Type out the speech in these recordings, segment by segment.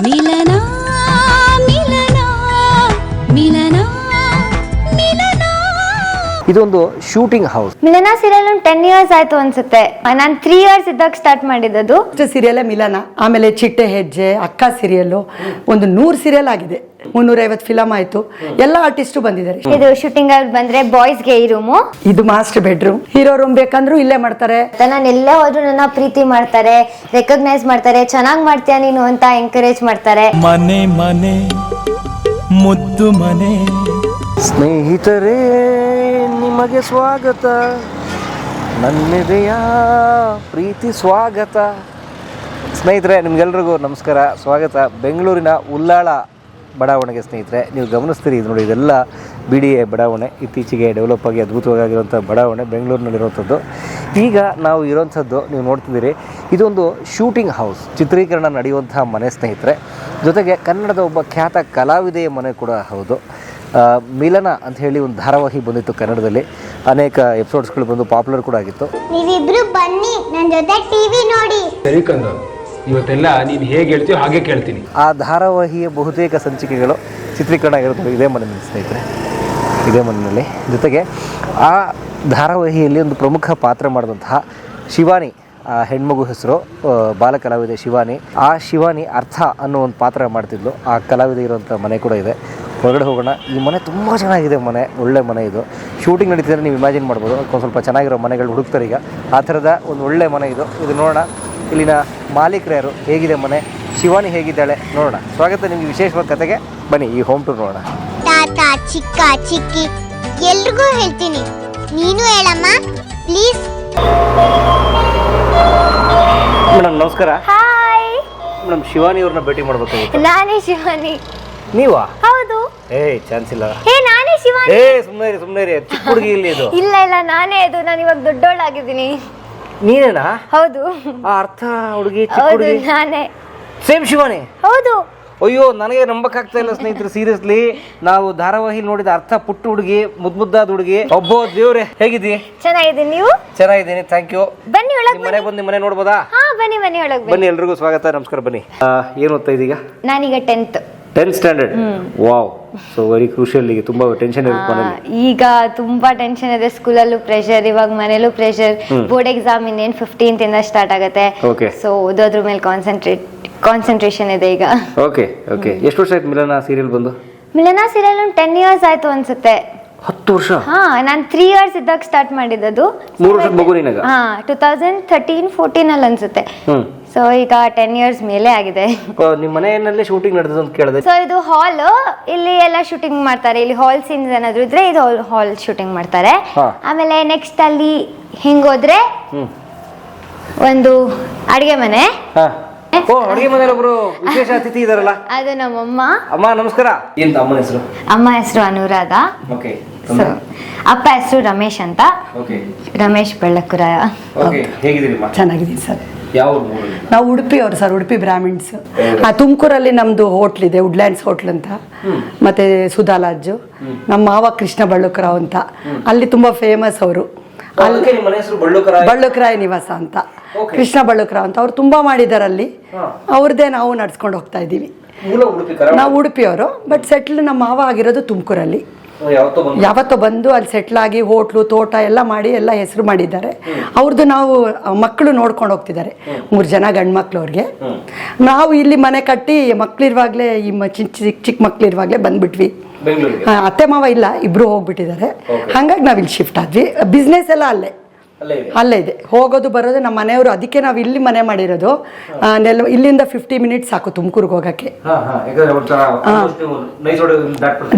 ಮಿಲನ ಇದೊಂದು shooting house. Milana serial ten years ಆಯ್ತು ಅನ್ಸುತ್ತೆ. ನಾನು ತ್ರೀ ಇಯರ್ಸ್ ಇದ್ದಾಗ ಸ್ಟಾರ್ಟ್ ಮಾಡಿದ್ದು. ಫಸ್ಟ್ ಸೀರಿಯಲ್ ಮಿಲನ ಆಮೇಲೆ ಚಿಟ್ಟೆ ಹೆಜ್ಜೆ ಅಕ್ಕ ಸೀರಿಯಲ್ ಒಂದು ನೂರು ಸೀರಿಯಲ್ ಆಗಿದೆ. ಮುನ್ನೂರೈವತ್ತು ಫಿಲಮ್ ಆಯ್ತು. ಎಲ್ಲ ಆರ್ಟಿಸ್ಟು ಬಂದಿದ್ದಾರೆ. ಇದು ಶೂಟಿಂಗ್ ಅಲ್ಲಿ ಬಂದ್ರೆ ಬಾಯ್ಸ್ಗೆ ಈ ರೂಮು ಇದು ಮಾಸ್ಟರ್ ಬೆಡ್ರೂಮ್ ಹೀರೋ ರೂಮ್ ಬೇಕಂದ್ರೂ ಇಲ್ಲೇ ಮಾಡ್ತಾರೆ. ನಾನು ಎಲ್ಲ ಹೋದ್ರು ನನ್ನ ಪ್ರೀತಿ ಮಾಡ್ತಾರೆ ರೆಕಗ್ನೈಸ್ ಮಾಡ್ತಾರೆ ಚೆನ್ನಾಗ್ ಮಾಡ್ತೀಯ ನೀನು ಅಂತ ಎಂಕರೇಜ್ ಮಾಡ್ತಾರೆ. ಮನೆ ಮನೆ ಮುದ್ದು ಮನೆ. ಸ್ನೇಹಿತರೇ ನಿಮಗೆ ಸ್ವಾಗತ. ನನ್ನೆದೆಯ? ಪ್ರೀತಿ, ಸ್ವಾಗತ. ಸ್ನೇಹಿತರೆ, ನಿಮಗೆಲ್ರಿಗೂ ನಮಸ್ಕಾರ. ಸ್ವಾಗತ. ಬೆಂಗಳೂರಿನ ಉಲ್ಲಾಳ ಬಡಾವಣೆಗೆ ಸ್ನೇಹಿತರೆ, ನೀವು ಗಮನಿಸ್ತೀರಿ, ಇದು ನೋಡಿ ಇದೆಲ್ಲ ಬಿ ಡಿ ಎ ಬಡಾವಣೆ. ಇತ್ತೀಚೆಗೆ ಡೆವಲಪ್ ಆಗಿ ಅದ್ಭುತವಾಗಿರುವಂಥ ಬಡಾವಣೆ ಬೆಂಗಳೂರಿನಲ್ಲಿರುವಂಥದ್ದು. ಈಗ ನಾವು ಇರೋಂಥದ್ದು ನೀವು ನೋಡ್ತಿದ್ದೀರಿ, ಇದೊಂದು ಶೂಟಿಂಗ್ ಹೌಸ್ ಚಿತ್ರೀಕರಣ ನಡೆಯುವಂತಹ ಮನೆ ಸ್ನೇಹಿತರೆ. ಜೊತೆಗೆ ಕನ್ನಡದ ಒಬ್ಬ ಖ್ಯಾತ ಕಲಾವಿದೆಯ ಮನೆ ಕೂಡ ಹೌದು. ಮಿಲನ ಅಂತ ಹೇಳಿ ಒಂದು ಧಾರಾವಾಹಿ ಬಂದಿತ್ತು ಕನ್ನಡದಲ್ಲಿ. ಅನೇಕ ಎಪಿಸೋಡ್ಸ್ಗಳು ಬಂದು ಪಾಪ್ಯುಲರ್ ಕೂಡ ಆಗಿತ್ತು. ನೀವಿಬ್ರು ಬನ್ನಿ ನನ್ನ ಜೊತೆ ಟಿವಿ ನೋಡಿ. ಸರಿ ಕಂದ ಇವತ್ತೆಲ್ಲ ನೀನು ಹೇಗೆ ಹೇಳ್ತೀಯೋ ಹಾಗೆ ಕೇಳ್ತೀನಿ. ಆ ಧಾರಾವಾಹಿಯ ಬಹುತೇಕ ಸಂಚಿಕೆಗಳು ಚಿತ್ರೀಕರಣ ಆಗಿರೋದು ಇದೇ ಮನೆಯಲ್ಲಿ ಸ್ನೇಹಿತರೆ. ಇದೇ ಮನೆಯಲ್ಲಿ. ಜೊತೆಗೆ ಆ ಧಾರಾವಾಹಿಯಲ್ಲಿ ಒಂದು ಪ್ರಮುಖ ಪಾತ್ರ ಮಾಡಿದಂತಹ ಶಿವಾನಿ ಆ ಹೆಣ್ಮಗು ಹೆಸರು ಬಾಲ ಕಲಾವಿದೆ ಶಿವಾನಿ. ಆ ಶಿವಾನಿ ಅರ್ಥ ಅನ್ನೋ ಒಂದು ಪಾತ್ರ ಮಾಡ್ತಿದ್ಲು. ಆ ಕಲಾವಿದೆ ಇರುವಂಥ ಮನೆ ಕೂಡ ಇದೆ. ಹೊರಗಡೆ ಹೋಗೋಣ. ಈ ಮನೆ ತುಂಬ ಚೆನ್ನಾಗಿದೆ ಮನೆ ಒಳ್ಳೆ ಮನೆ ಇದು. ಶೂಟಿಂಗ್ ನಡೀತಿದ್ರೆ ನೀವು ಇಮ್ಯಾಜಿನ್ ಮಾಡ್ಬೋದು. ಒಂದು ಸ್ವಲ್ಪ ಚೆನ್ನಾಗಿರೋ ಮನೆಗಳು ಹುಡುಕ್ತಾರೆ ಈಗ. ಆ ಥರದ ಒಂದು ಒಳ್ಳೆ ಮನೆ ಇದು. ಇದು ನೋಡೋಣ. ಇಲ್ಲಿನ ಮಾಲೀಕರು ಯಾರು? ಹೇಗಿದೆ ಮನೆ? ಶಿವಾನಿ ಹೇಗಿದ್ದಾಳೆ? ನೋಡೋಣ. ಸ್ವಾಗತ ನಿಮಗೆ ವಿಶೇಷವಾದ ಕತೆಗೆ. ಬನ್ನಿ ಈ ಹೋಮ್ ಟೂರ್ ನೋಡೋಣ. ತಾತ ಚಿಕ್ಕ ಚಿಕ್ಕಿ ಎಲ್ರಿಗೂ ಹೇಳ್ತೀನಿ. ನೀನು ಹೇಳಮ್ಮ ಪ್ಲೀಸ್ ಮೇಡಮ್ ನಮಸ್ಕಾರ. ಹಾಯ್ ಮೇಡಮ್ ಶಿವಾನಿ ಅವ್ರನ್ನ ಭೇಟಿ ಮಾಡ್ಬೇಕಾಗಿತ್ತು. ನಾನೇ ಶಿವಾನಿ. ನೀವಾ? ಹೌದು ಏ ಚಾನ್ಸ್ ಇಲ್ಲ. ಹೇ ನಾನೇ ಶಿವಾನಿ. ಏ ಸುಮ್ಮನೆ ರೀ ಸುಮ್ಮನೆ ರೀ ಚಿಕ್ಕ ಹುಡುಗಿ ಇಲ್ಲಿ ಇದು. ಇಲ್ಲ ಇಲ್ಲ ನಾನೇ ಇದು ನಾನು ಇವಾಗ ದೊಡ್ಡೋಳಾಗಿದ್ದೀನಿ. ನೀನೇನಾ? ಹೌದು. ಆ ಅರ್ಥ ಹುಡುಗಿ ಚಿಕ್ಕ ಹೌದು ಹುಡುಗಿ. ನಾನೇ. ಸೇಮ್ ಶಿವಾನಿ. ಹೌದು. ಅಯ್ಯೋ ನನಗೆ ನಂಬಕ್ಕಾಗ್ತಾ ಇಲ್ಲ ಸ್ನೇಹಿತರು ಸೀರಿಯಸ್ಲಿ ನಾವು ಧಾರಾವಾಹಿ ನೋಡಿದ ಅರ್ಥ ಪುಟ್ಟ ಹುಡುಗಿ ಮುದ್ ಮುದ್ದಾದ ಹುಡುಗಿ. ಒಬ್ಬ ದೇವ್ರೆ ಹೇಗಿದ್ದೀ? ಚೆನ್ನಾಗಿದ್ದೀನಿ ನೀವು? ಚೆನ್ನಾಗಿದ್ದೀನಿ ಥ್ಯಾಂಕ್ ಯು ಬನ್ನಿ ಒಳಗೆ ನಿಮ್ಮ ಮನೆ ಬಂದು ನಿಮ್ಮ ಮನೆ ನೋಡ್ಬೋದಾ? ಹಾ ಬನ್ನಿ ಬನ್ನಿ ಒಳಗೆ ಬನ್ನಿ. ಬನ್ನಿ ಎಲ್ರಿಗೂ ಸ್ವಾಗತ ನಮಸ್ಕಾರ ಬನ್ನಿ. ಆ, ಏನ್ ಓದ್ತಾ ಇದೀಗ? ನಾನೀಗ tenth tenth standard wow so very crucial ಈಗ ತುಂಬಾ ಟೆನ್ಷನ್ ಇರುತ್ತೆ ಮನೇಲಿ. ಈಗ ತುಂಬಾ ಟೆನ್ಷನ್ ಇದೆ. ಸ್ಕೂಲಲ್ಲೂ ಪ್ರೆಷರ್ ಇವಾಗ ಮನೇಲೂ ಪ್ರೆಷರ್ ಬೋರ್ಡ್ ಎಕ್ಸಾಮ್ ಇನ್ನೇನು ಫಿಫ್ಟೀನ್ತ್ ಇಂದ ಸ್ಟಾರ್ಟ್ ಆಗುತ್ತೆ. Okay. ಸೊ ಓದೋದ್ರ ಮೇಲೆ ಕಾನ್ಸಂಟ್ರೇಟ್ ಕಾನ್ಸಂಟ್ರೇಷನ್ ಇದೆ ಈಗ. ಓಕೆ ಓಕೆ ಎಷ್ಟು ವರ್ಷ ಆಯ್ತು ಮಿಲನ ಸೀರಿಯಲ್ ಬಂದು? ಮಿಲನ ಸೀರಿಯಲ್ ಒಂದು ಟೆನ್ ಇಯರ್ಸ್ ಆಯ್ತು ಅನ್ಸುತ್ತೆ. ಹತ್ತು ವರ್ಷ? ಹಾ ನಾನು ತ್ರೀ ಇಯರ್ಸ್ ಇದ್ದಾಗ ಸ್ಟಾರ್ಟ್ ಮಾಡಿದ್ದು. ಮೂರು ವರ್ಷದ ಮಗು ನಿನಗ? ಹಾ ಟೂ ತೌಸಂಡ್ ಥರ್ಟೀನ್ ಫೋರ್ಟೀನ್ ಅಲ್ಲಿ ಅನ್ಸುತ್ತೆ. ಸೊ ಈಗ ಟೆನ್ ಇಯರ್ಸ್ ಮೇಲೆ ಆಗಿದೆ. ನಿಮ್ಮ ಮನೆಯಲ್ಲೇ ಶೂಟಿಂಗ್ ನಡೆದಿದೆ ಅಂತ ಕೇಳಿದೆ. ಸೊ ಇದು ಹಾಲ್ ಇಲ್ಲಿ ಎಲ್ಲ ಶೂಟಿಂಗ್ ಮಾಡ್ತಾರೆ. ಇಲ್ಲಿ ಹಾಲ್ ಸೀನ್ಸ್ ಏನಾದ್ರು ಇದ್ರೆ ಇದು ಹಾಲ್ ಶೂಟಿಂಗ್ ಮಾಡ್ತಾರೆ. ಆಮೇಲೆ ನೆಕ್ಸ್ಟ್ ಅಲ್ಲಿ ಹಿಂಗೋದ್ರೆ ಒಂದು ಅಡಿಗೆ ಮನೆ. ಹಾ. ಓ ಅಡುಗೆ ಮನೆಯಲ್ಲಿ ಒಬ್ರು ವಿಶೇಷ ಅತಿಥಿ ಇದಾರಲ್ಲ? ಅದು ನಮ್ಮಮ್ಮ. ಅಮ್ಮ ನಮಸ್ಕಾರ. ಎಂತ ಅಮ್ಮನ ಹೆಸರು? ಅಮ್ಮ ಹೆಸರು ಅನುರಾಧ. ಓಕೆ ಸೊ ಅಪ್ಪ ಹೆಸರು ರಮೇಶ್ ಅಂತ. ಓಕೆ ರಮೇಶ್ ಬೆಳ್ಳಕುರ ಓಕೆ ಹೇಗಿದ್ದೀರಿಮ್ಮ ಚೆನ್ನಾಗಿದ್ದೀನಿ ಸರ್. ಯಾವ ನಾವು ಉಡುಪಿ ಅವರು ಸರ್ ಉಡುಪಿ ಬ್ರಾಹ್ಮಿಣ್ಸ್. ಆ ತುಮಕೂರಲ್ಲಿ ನಮ್ಮದು ಹೋಟ್ಲ್ ಇದೆ ವುಡ್ಲ್ಯಾಂಡ್ಸ್ ಹೋಟ್ಲ್ ಅಂತ. ಮತ್ತೆ ಸುಧಾ ಲಾಡ್ಜ್ ನಮ್ಮ ಮಾವ ಕೃಷ್ಣ ಬಳ್ಳುಕರಾವ್ ಅಂತ. ಅಲ್ಲಿ ತುಂಬಾ ಫೇಮಸ್ ಅವರು. ಅಲ್ಲಿ ಬಳ್ಳುಕರಾಯ? ನಿವಾಸ ಅಂತ. ಕೃಷ್ಣ ಬಳ್ಳುಕರಾವ್ ಅಂತ. ಅವ್ರು ತುಂಬಾ ಮಾಡಿದ್ದಾರೆ ಅಲ್ಲಿ ಅವ್ರದ್ದೇ ನಾವು ನಡ್ಸ್ಕೊಂಡು ಹೋಗ್ತಾ ಇದ್ದೀವಿ. ನಾವು ಉಡುಪಿ ಕರ ನಾವು ಉಡುಪಿಯವರು ಬಟ್ ಸೆಟ್ಲ್ ನಮ್ಮ ಮಾವ ಆಗಿರೋದು ತುಮಕೂರಲ್ಲಿ. ಯಾವತ್ತೋ ಬಂದು ಅಲ್ಲಿ ಸೆಟ್ಲ್ ಆಗಿ ಹೋಟ್ಲು ತೋಟ ಎಲ್ಲ ಮಾಡಿ ಎಲ್ಲ ಹೆಸರು ಮಾಡಿದ್ದಾರೆ. ಅವ್ರದ್ದು ನಾವು ಮಕ್ಕಳು ನೋಡ್ಕೊಂಡು ಹೋಗ್ತಿದ್ದಾರೆ. ಮೂರು ಜನ ಗಂಡು ಮಕ್ಕಳು ಅವ್ರಿಗೆ ನಾವು ಇಲ್ಲಿ ಮನೆ ಕಟ್ಟಿ ಮಕ್ಳಿರುವಾಗಲೇ ಈ ಚಿಕ್ಕ ಚಿಕ್ಕ ಮಕ್ಳಿರುವಾಗಲೇ ಬಂದ್ಬಿಟ್ವಿ. ಅತ್ತೆ ಮಾವ ಇಲ್ಲ ಇಬ್ರು ಹೋಗ್ಬಿಟ್ಟಿದ್ದಾರೆ. ಹಂಗಾಗಿ ನಾವು ಇಲ್ಲಿ ಶಿಫ್ಟ್ ಆದ್ವಿ. ಬಿಸ್ನೆಸ್ ಎಲ್ಲ ಅಲ್ಲೇ. ಅಲ್ಲೇ ಇದೆ. ಹೋಗೋದು ಬರೋದು ನಮ್ಮ ಮನೆಯವರು ಅದಕ್ಕೆ ನಾವು ಇಲ್ಲಿ ಮನೆ ಮಾಡಿರೋದು. ನೆಲ ಇಲ್ಲಿಂದ ಫಿಫ್ಟಿ ಮಿನಿಟ್ಸ್ ಸಾಕು ತುಮಕೂರಿಗೆ ಹೋಗಕ್ಕೆ.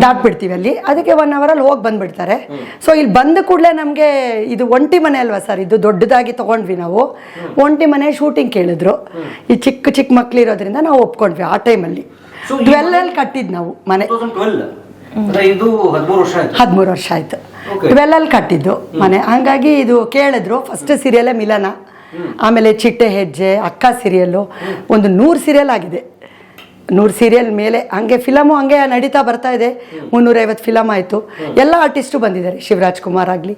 ದಾಟ್ಬಿಡ್ತೀವಿ. ಅಲ್ಲಿ. ಅದಕ್ಕೆ ಒನ್ ಅವರಲ್ಲಿ ಹೋಗಿ ಬಂದ್ಬಿಡ್ತಾರೆ. ಸೊ ಇಲ್ಲಿ ಬಂದ ಕೂಡಲೇ ನಮಗೆ ಇದು ಒಂಟಿ ಮನೆ ಅಲ್ವಾ ಸರ್? ಇದು ದೊಡ್ಡದಾಗಿ ತಗೊಂಡ್ವಿ ನಾವು. ಒಂಟಿ ಮನೆ ಶೂಟಿಂಗ್ ಕೇಳಿದ್ರು. ಈ ಚಿಕ್ಕ ಚಿಕ್ಕ ಮಕ್ಳು ಇರೋದ್ರಿಂದ ನಾವು ಒಪ್ಕೊಂಡ್ವಿ ಆ ಟೈಮಲ್ಲಿ ಅಲ್ಲಿ. ಟ್ವೆಲ್ ಅಲ್ಲಿ ಕಟ್ಟಿದ್ ನಾವು ಮನೆ. ಹದಿಮೂರು ವರ್ಷ ಆಯ್ತು. ಹದಿಮೂರು ವರ್ಷ ಆಯ್ತು Okay. ಟ್ವೆಲ್ ಅಲ್ಲಿ ಕಟ್ಟಿದ್ದು ಮನೆ. ಹಂಗಾಗಿ ಇದು ಕೇಳಿದ್ರು ಫಸ್ಟ್ ಸೀರಿಯಲ್ಲೇ ಮಿಲನ. ಆಮೇಲೆ ಚಿಟ್ಟೆ ಹೆಜ್ಜೆ ಅಕ್ಕ ಸೀರಿಯಲ್ಲು ಒಂದು ನೂರು ಸೀರಿಯಲ್ ಆಗಿದೆ. ನೂರು ಸೀರಿಯಲ್ ಮೇಲೆ ಹಂಗೆ ಫಿಲಮು ಹಂಗೆ ನಡೀತಾ ಬರ್ತಾ ಇದೆ. ಮುನ್ನೂರೈವತ್ತು ಫಿಲಮ್ ಆಯಿತು. ಎಲ್ಲ ಆರ್ಟಿಸ್ಟು ಬಂದಿದ್ದಾರೆ. ಶಿವರಾಜ್ ಕುಮಾರ್ ಆಗಲಿ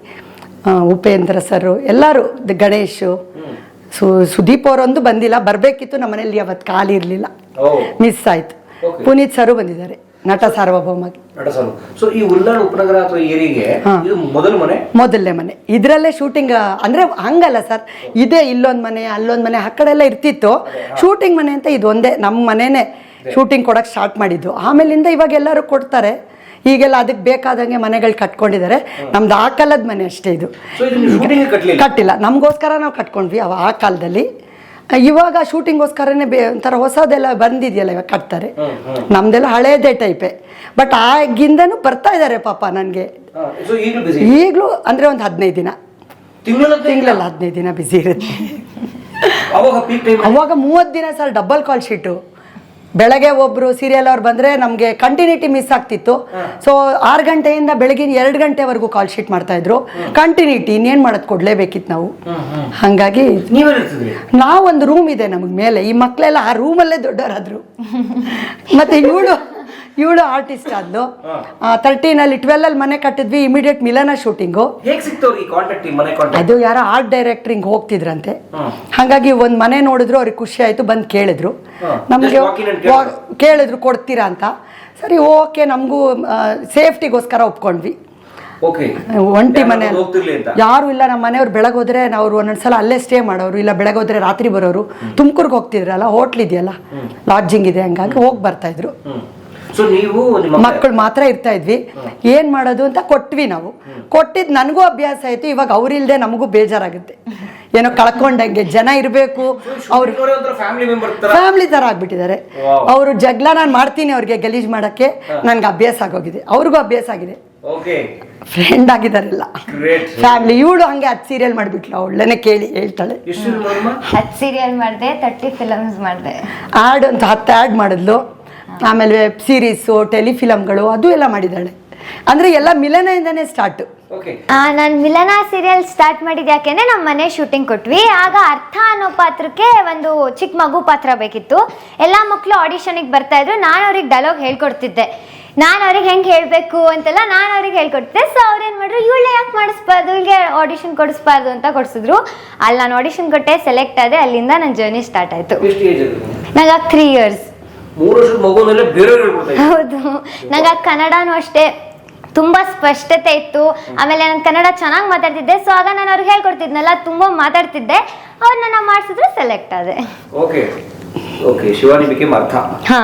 ಉಪೇಂದ್ರ ಸರ್ ಎಲ್ಲರೂ ದ ಗಣೇಶು ಸು ಸುದೀಪ್ ಅವರೊಂದು ಬಂದಿಲ್ಲ. ಬರಬೇಕಿತ್ತು ನಮ್ಮ ಮನೇಲಿ ಅವತ್ತು ಕಾಲಿರಲಿಲ್ಲ ಇರಲಿಲ್ಲ ಮಿಸ್ ಆಯಿತು. ಪುನೀತ್ ಸರು ಬಂದಿದ್ದಾರೆ. ನಟ ಸಾರ್ವಭೌಮಗೆ ನಟಸಲು ಸೊ ಈ ಉಲ್ಲಾಳ್ ಉಪನಗರ ಅಥವಾ ಏರಿಗೆ ಇದು ಮೊದಲ ಮನೆ? ಮೊದಲನೇ ಮನೆ. ಇದರಲ್ಲೇ ಶೂಟಿಂಗ್ ಅಂದ್ರೆ ಹಂಗಲ್ಲ ಸರ್. ಇದೇ ಇಲ್ಲೊಂದು ಮನೆ ಅಲ್ಲೊಂದು ಮನೆ ಆ ಕಡೆ ಎಲ್ಲ ಇರ್ತಿತ್ತು ಶೂಟಿಂಗ್ ಮನೆ ಅಂತ ಇದು ಒಂದೇ. ನಮ್ಮ ಮನೆನೇ ಶೂಟಿಂಗ್ ಕೊಡಕ್ಕೆ ಸ್ಟಾರ್ಟ್ ಮಾಡಿದ್ದು. ಆಮೇಲಿಂದ ಇವಾಗ ಎಲ್ಲರೂ ಕೊಡ್ತಾರೆ. ಈಗೆಲ್ಲ ಅದಕ್ಕೆ ಬೇಕಾದಂಗೆ ಮನೆಗಳು ಕಟ್ಕೊಂಡಿದ್ದಾರೆ. ನಮ್ದು ಆ ಕಾಲದ ಮನೆ ಅಷ್ಟೇ ಇದು. ಕಟ್ಟಿಲ್ಲ. ನಮಗೋಸ್ಕರ ನಾವು ಕಟ್ಕೊಂಡ್ವಿ ಅವ ಆ ಕಾಲದಲ್ಲಿ. ಇವಾಗ ಶೂಟಿಂಗೋಸ್ಕರನೇ ಬೇ ಒಂಥರ ಹೊಸದೆಲ್ಲ ಬಂದಿದೆಯಲ್ಲ ಇವಾಗ ಕಟ್ತಾರೆ. ನಮ್ದೆಲ್ಲ ಹಳೇದೇ ಟೈಪೇ. ಬಟ್ ಆಗಿಂದನೂ ಬರ್ತಾ ಇದ್ದಾರೆ ಪಾಪ ನನಗೆ. ಈಗಲೂ ಅಂದರೆ ಒಂದು ಹದಿನೈದು ದಿನ. ತಿಂಗಳ ತಿಂಗಳಲ್ಲಿ ಹದಿನೈದು ದಿನ ಬಿಸಿ ಇರುತ್ತೆ. ಅವಾಗ ಮೂವತ್ತು ದಿನ ಸರ್ ಡಬಲ್ ಕಾಲ್ ಶೀಟು ಬೆಳಗ್ಗೆ ಒಬ್ರು ಸೀರಿಯಲ್ ಅವ್ರು ಬಂದ್ರೆ ನಮಗೆ ಕಂಟಿನ್ಯೂಟಿ ಮಿಸ್ ಆಗ್ತಿತ್ತು. ಸೊ ಆರು ಗಂಟೆಯಿಂದ ಬೆಳಗಿನ ಎರಡು ಗಂಟೆವರೆಗೂ ಕಾಲ್ ಶೀಟ್ ಮಾಡ್ತಾ ಇದ್ರು. ಕಂಟಿನ್ಯೂಟಿ ಇನ್ನೇನು ಮಾಡೋದು ಕೊಡ್ಲೇಬೇಕಿತ್ತು ನಾವು. ಹಂಗಾಗಿ ನಾವೊಂದು ರೂಮ್ ಇದೆ ನಮಗೆ ಮೇಲೆ. ಈ ಮಕ್ಕಳೆಲ್ಲ ಆ ರೂಮಲ್ಲೇ ದೊಡ್ಡವರಾದ್ರು. ಮತ್ತೆ ಇವಳು ಇವಳು ಆರ್ಟಿಸ್ಟ್ ಆದ್ಲು. ಟ್ವೆಲ್ ಅಲ್ಲಿ ಮನೆ ಕಟ್ಟಿದ್ವಿ ಇಮಿಡಿಯೇಟ್ ಮಿಲನ ಶೂಟಿಂಗು ಹೇಗ್ ಸಿಕ್ತವ್ರಿ ಈ ಕಾಂಟ್ಯಾಕ್ಟ್ ಮನೆ ಕಾಂಟ್ಯಾಕ್ಟ್ ಅದು ಯಾರೋ ಆರ್ಟ್ ಡೈರೆಕ್ಟ್ರಿಂಗ್ ಹೋಗ್ತಿದ್ರಂತೆ. ಹಾಗಾಗಿ ಒಂದು ಮನೆ ನೋಡಿದ್ರು ಅವ್ರಿಗೆ ಖುಷಿ ಆಯ್ತು ಬಂದು ಕೇಳಿದ್ರು. ನಮ್ಗೆ ಕೇಳಿದ್ರು. ಕೊಡ್ತೀರಾ ಅಂತ. ಸರಿ ಓಕೆ ನಮಗೂ ಸೇಫ್ಟಿಗೋಸ್ಕರ ಒಪ್ಕೊಂಡ್ವಿ. ಒಂಟಿ ಮನೆ ಯಾರು ಇಲ್ಲ ನಮ್ಮ ಮನೆಯವ್ರು ಬೆಳಗ್ಗೆ ಹೋದ್ರೆ ನಾವು ಒಂದೊಂದ್ಸಲ ಅಲ್ಲೇ ಸ್ಟೇ ಮಾಡೋರು ಇಲ್ಲ ಬೆಳಗ್ಗೆ ಹೋದ್ರೆ ರಾತ್ರಿ ಬರೋರು. ತುಮಕೂರ್ಗೆ ಹೋಗ್ತಿದ್ರಲ್ಲ ಹೋಟ್ಲ್ ಇದೆಯಲ್ಲ? ಲಾಡ್ಜಿಂಗ್ ಇದೆ ಹಂಗಾಗಿ ಹೋಗಿ ಬರ್ತಾ ಇದ್ರು. ಸೊ ನೀವು ಮಕ್ಕಳು ಮಾತ್ರ ಇರ್ತಾ ಇದ್ವಿ. ಏನ್ ಮಾಡೋದು ಅಂತ ಕೊಟ್ವಿ ನಾವು. ಕೊಟ್ಟಿದ್ ನನಗೂ ಅಭ್ಯಾಸ ಆಯ್ತು ಇವಾಗ ಅವ್ರಿಲ್ದೆ ನಮಗೂ ಬೇಜಾರಾಗುತ್ತೆ. ಏನೋ ಕಳ್ಕೊಂಡಂಗೆ ಜನ ಇರಬೇಕು ಅವ್ರು ಫ್ಯಾಮಿಲಿ ಥರ ತರ. ಫ್ಯಾಮಿಲಿ ತರ ಆಗ್ಬಿಟ್ಟಿದ್ದಾರೆ. ಅವರು ಜಗಳ ನಾನು ಮಾಡ್ತೀನಿ ಅವ್ರಿಗೆ ಗಲೀಜ್ ಮಾಡಕ್ಕೆ ನನ್ಗೆ ಅಭ್ಯಾಸ ಆಗೋಗಿದೆ. ಅವ್ರಿಗೂ ಅಭ್ಯಾಸ ಆಗಿದೆ. ಓಕೆ ಫ್ರೆಂಡ್ ಆಗಿದಾರೆಲ್ಲ ಗ್ರೇಟ್ ಫ್ಯಾಮಿಲಿ ಇವಳು ಹಂಗೆ ಹತ್ತು ಸೀರಿಯಲ್ ಮಾಡ್ಬಿಟ್ಲು ಒಳ್ಳೆನೆ ಕೇಳಿ ಹೇಳ್ತಾಳೆ. ಹತ್ತು ಸೀರಿಯಲ್ ಮಾಡಿದೆ ತರ್ಟಿ ಫಿಲಮ್ಸ್ ಮಾಡಿದೆ. ಆಡ್ ಅಂತ ಹತ್ತು ಆ್ಯಡ್ ಮಾಡಿದ್ಲು. ಆಮೇಲೆ ವೆಬ್ ಸೀರೀಸು ಟೆಲಿಫಿಲಮ್ಗಳು ಅದು ಎಲ್ಲ ಮಾಡಿದ್ದಾಳೆ. ಅಂದರೆ ಎಲ್ಲ ಮಿಲನದಿಂದನೇ ಸ್ಟಾರ್ಟ್ ಓಕೆ ನಾನು ಮಿಲನ ಸೀರಿಯಲ್ ಸ್ಟಾರ್ಟ್ ಮಾಡಿದ ಯಾಕೆಂದ್ರೆ ನಮ್ಮ ಮನೆ ಶೂಟಿಂಗ್ ಕೊಟ್ವಿ. ಆಗ ಅರ್ಥ ಅನ್ನೋ ಪಾತ್ರಕ್ಕೆ ಒಂದು ಚಿಕ್ಕ ಮಗು ಪಾತ್ರ ಬೇಕಿತ್ತು. ಎಲ್ಲ ಮಕ್ಕಳು ಆಡಿಷನಿಗೆ ಬರ್ತಾ ಇದ್ರು. ನಾನು ಅವ್ರಿಗೆ ಡೈಲಾಗ್ ಹೇಳ್ಕೊಡ್ತಿದ್ದೆ. ನಾನು ಅವ್ರಿಗೆ ಹೆಂಗೆ ಹೇಳಬೇಕು ಅಂತೆಲ್ಲ ನಾನು ಅವ್ರಿಗೆ ಹೇಳ್ಕೊಡ್ತಿದ್ದೆ. ಸೊ ಅವ್ರು ಏನು ಮಾಡಿದ್ರು ಇವಳೆ ಯಾಕೆ ಮಾಡಿಸ್ಬಾರ್ದು? ಇವಳಿಗೆ ಆಡಿಷನ್ ಕೊಡಿಸ್ಬಾರ್ದು ಅಂತ ಕೊಡಿಸಿದ್ರು. ಅಲ್ಲಿ ನಾನು ಆಡಿಷನ್ ಕೊಟ್ಟೆ ಸೆಲೆಕ್ಟ್ ಆದೆ ಅಲ್ಲಿಂದ ನನ್ನ ಜರ್ನಿ ಸ್ಟಾರ್ಟ್ ಆಯಿತು. ನನಗೆ ನಂಗೆ ತ್ರೀ ಇಯರ್ಸ್ ಮೂರು ವರ್ಷದ ಮಗುವನ್ನೆಲ್ಲ ಬೇರೆ ಹೌದು. ನಂಗೆ ಕನ್ನಡನೂ ಅಷ್ಟೇ ತುಂಬಾ ಸ್ಪಷ್ಟತೆ ಇತ್ತು. ಆಮೇಲೆ ನಾನು ಕನ್ನಡ ಚೆನ್ನಾಗಿ ಮಾತಾಡ್ತಿದ್ದೆ. ಸೊ ಆಗ ನಾನು ಅವ್ರಿಗೆ ಹೇಳ್ಕೊಡ್ತಿದ್ನಲ್ಲ ತುಂಬಾ ಮಾತಾಡ್ತಿದ್ದೆ. ಅವ್ರು ನನ್ನ ಮಾಡಿಸಿದ್ರು ಸೆಲೆಕ್ಟ್ ಆದೆ. ಓಕೆ ಓಕೆ ಶಿವಾನಿ ಬಿಕೆ ಅರ್ಥ. ಹಾ.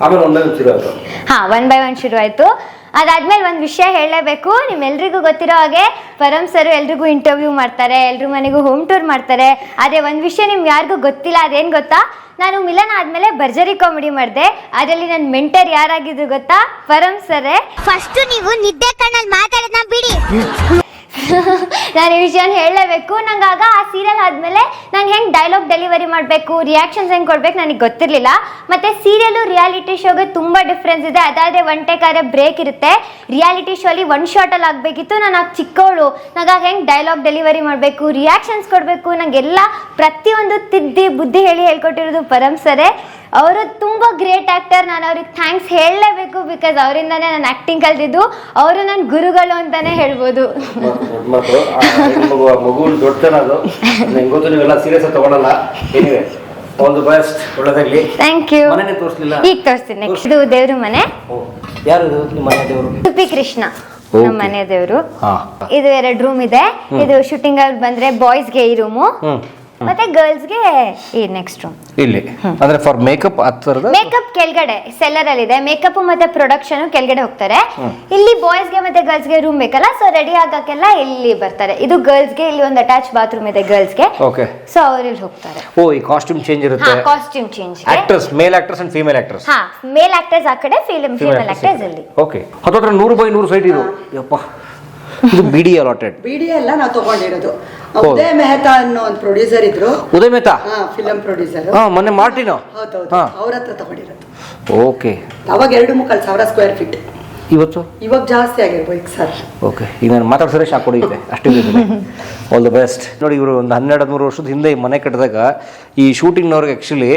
ಆಮೇಲೆ ಒಂದೊಂದು ಶುರು ಆಯ್ತು. ಹಾ ಒನ್ ಬೈ ಒನ್ ಶುರು ಆಯ್ತು. ಅದಾದ್ಮೇಲೆ ಒಂದು ವಿಷಯ ಹೇಳಲೇಬೇಕು. ನಿಮ್ಮೆಲ್ರಿಗೂ ಗೊತ್ತಿರೋ ಹಾಗೆ ಪರಮ್ ಸರ್ ಎಲ್ರಿಗೂ ಇಂಟರ್ವ್ಯೂ ಮಾಡ್ತಾರೆ ಎಲ್ರ ಮನೆಗೂ ಹೋಮ್ ಟೂರ್ ಮಾಡ್ತಾರೆ. ಆದರೆ ಒಂದು ವಿಷಯ ನಿಮ್ಗೆ ಯಾರಿಗೂ ಗೊತ್ತಿಲ್ಲ ಅದೇನು ಗೊತ್ತಾ? ನಾನು ಮಿಲನ್ ಆದಮೇಲೆ ಭರ್ಜರಿ ಕಾಮಿಡಿ ಮಾಡಿದೆ. ಅದರಲ್ಲಿ ನನ್ನ ಮೆಂಟರ್ ಯಾರಾಗಿದ್ರು ಗೊತ್ತಾ? ಪರಮ್ ಸರೇ ಫಸ್ಟ್ ನೀವು ನಿದ್ದೆ ಕಣ್ಣಲ್ಲಿ ಮಾತಾಡೋದನ್ನ ಬಿಡಿ. ನಾನು ಈ ವಿಷಯನ ಹೇಳಲೇಬೇಕು. ನಂಗೆ ಆ ಸೀರಿಯಲ್ ಆದಮೇಲೆ ನಂಗೆ ಹೆಂಗೆ ಡೈಲಾಗ್ ಡೆಲಿವರಿ ಮಾಡಬೇಕು ರಿಯಾಕ್ಷನ್ಸ್ ಹೆಂಗೆ ಕೊಡಬೇಕು ನನಗೆ ಗೊತ್ತಿರಲಿಲ್ಲ. ಮತ್ತು ಸೀರಿಯಲು ರಿಯಾಲಿಟಿ ಶೋಗೆ ತುಂಬ ಡಿಫ್ರೆನ್ಸ್ ಇದೆ. ಅದಾದರೆ ಒನ್ ಟೇಕ್ ಆದರೆ ಬ್ರೇಕ್ ಇರುತ್ತೆ. ರಿಯಾಲಿಟಿ ಶೋಲಿ ಒನ್ ಶಾರ್ಟಲ್ಲಿ ಆಗಬೇಕಿತ್ತು. ನಾನು ಆಗ ಚಿಕ್ಕವಳು. ನಂಗೆ ಆಗ ಹೆಂಗೆ ಡೈಲಾಗ್ ಡೆಲಿವರಿ ಮಾಡಬೇಕು ರಿಯಾಕ್ಷನ್ಸ್ ಕೊಡಬೇಕು. ನನಗೆಲ್ಲ ಪ್ರತಿಯೊಂದು ತಿದ್ದಿ ಬುದ್ಧಿ ಹೇಳಿ ಹೇಳ್ಕೊಟ್ಟಿರೋದು ಪರಮ್ ಸರೇ. ಅವರು ತುಂಬ ಗ್ರೇಟ್ ಆ್ಯಕ್ಟರ್ ನಾನು ಅವ್ರಿಗೆ ಥ್ಯಾಂಕ್ಸ್ ಹೇಳಲೇಬೇಕು ಬಿಕಾಸ್ ಅವರಿಂದನೇ ನಾನು ಆ್ಯಕ್ಟಿಂಗ್ ಕಲ್ತಿದ್ದು. ಅವರು ನನ್ನ ಗುರುಗಳು ಅಂತಲೇ ಹೇಳ್ಬೋದು. ಮಗು ಆ ಮಗು ದೊಡ್ಡತನ ಅದು ನಂಗೆ ಗೊತ್ತು ನೀವೆಲ್ಲ ಸೀರಿಯಸ್ ಆಗಿ ತಗೊಳಲ್ಲ. ಏನಿವೆ ಆಲ್ ದಿ ಬೆಸ್ಟ್ ಒಳ್ಳೆದಾಗ್ಲಿ. ಥ್ಯಾಂಕ್ ಯು ಮನೆನೇ ತೋರಿಸ್ಲಿಲ್ಲ. ಈಗ ತೋರಿಸ್ತೀನಿ ನೆಕ್ಸ್ಟ್ ಇದು ದೇವ್ರ ಮನೆ. ಯಾರು ಇದು? ನಿಮ್ಮ ಮನೆ ದೇವರು? ಸುಪಿ ಕೃಷ್ಣ. ನಮ್ಮ ಮನೆ ದೇವರು. ಹಾ. ಇದು ಎರಡು ರೂಮ್ ಇದೆ. ಇದು ಶೂಟಿಂಗ್ ಅಲ್ಲಿ ಬಂದ್ರೆ ಬಾಯ್ಸ್ಗೆ ಈ ರೂಮು ಮತ್ತೆ ಗರ್ಲ್ಸ್ಗೆ ಈ ನೆಕ್ಸ್ಟ್ ರೂಮ್ ಇಲ್ಲಿ. ಅಂದ್ರೆ ಫಾರ್ ಮೇಕಪ್ ಥರದ? ಮೇಕಪ್ ಕೆಳಗಡೆ ಸೆಲ್ಲರ್ ಅಲ್ಲಿ ಇದೆ ಮೇಕಪ್ ಮತ್ತೆ ಪ್ರೊಡಕ್ಷನ್ ಕೆಳಗಡೆ ಹೋಗ್ತಾರೆ. ಇಲ್ಲಿ ಬಾಯ್ಸ್ಗೆ ಮತ್ತೆ ಗರ್ಲ್ಸ್ಗೆ ರೂಮ್ ಬೇಕಲ್ಲ ಸೊ ರೆಡಿ ಆಗಕ್ಕೆಲ್ಲ ಇಲ್ಲಿ ಬರ್ತಾರೆ. ಇದು ಗರ್ಲ್ಸ್ಗೆ ಇಲ್ಲಿ ಒಂದು ಅಟ್ಯಾಚ್ ಬಾತ್ರೂಮ್ ಇದೆ ಗರ್ಲ್ಸ್ಗೆ ಓಕೆ ಸೊ ಅವ್ರು ಇಲ್ಲಿ ಹೋಗ್ತಾರೆ. ಓ ಈ ಕಾಸ್ಟ್ಯೂಮ್ ಚೇಂಜ್ ಹಾ ಇರುತ್ತೆ costume change actress male actress and female actress ಹಾ ಮೇಲ್ ಆಕ್ಟ್ರೆಸ್ ಆ ಕಡೆ ಫಿಲ್ಮ್ ಫೀಮೇಲ್ ಆಕ್ಟ್ರೆಸ್ ಇಲ್ಲಿ. ಓಕೆ ಹತ್ತತ್ರ ನೂರು ಬೈ ನೂರು ಸೈಟ್ ಇದು. ಯಪ್ಪ. ಇದು ಬಿ ಡಿ ಅಲಾಟೆಡ್ ಬಿಡಿ ಎಲ್ಲ ನಾವು ತಗೊಂಡಿರೋದು. ಉದಯ್ ಮೆಹತಾ ಅನ್ನೋ ಒಂದು ಪ್ರೊಡ್ಯೂಸರ್ ಇದ್ರು. ಉದಯ ಮೆಹತಾ? ಹಾ ಫಿಲಂ ಪ್ರೊಡ್ಯೂಸರ್ ಹಾ ಮೊನ್ನೆ ಮಾರ್ಟಿನೋ ಹೌದೌದು. ಅವ್ರ ಹತ್ರ ತಗೊಂಡಿರೋದು. ಓಕೆ ಅವಾಗ ಎರಡು ಮುಕ್ಕಾಲು ಸಾವಿರ ಸ್ಕ್ವೇರ್ ಫೀಟ್ ಇವತ್ತು? ಇವಾಗ ಜಾಸ್ತಿ ಆಗಿರ್ಬೇಕು ಸರ್. ಓಕೆ ಈಗ ನಾನು ಮಾತಾಡ್ಸಿದ್ರೆ ಶಾಕ್ ಹೊಡೆಯುತ್ತೆ ಅಷ್ಟು ಆಲ್ ದ ಬೆಸ್ಟ್ ನೋಡಿ ಇವರು ಒಂದು ಹನ್ನೆರಡು ಹದಿಮೂರು ವರ್ಷದ ಹಿಂದೆ ಈ ಮನೆ ಕಟ್ಟಿದಾಗ ಈ ಶೂಟಿಂಗ್ನವ್ರಿಗೆ ಆ್ಯಕ್ಚುಲಿ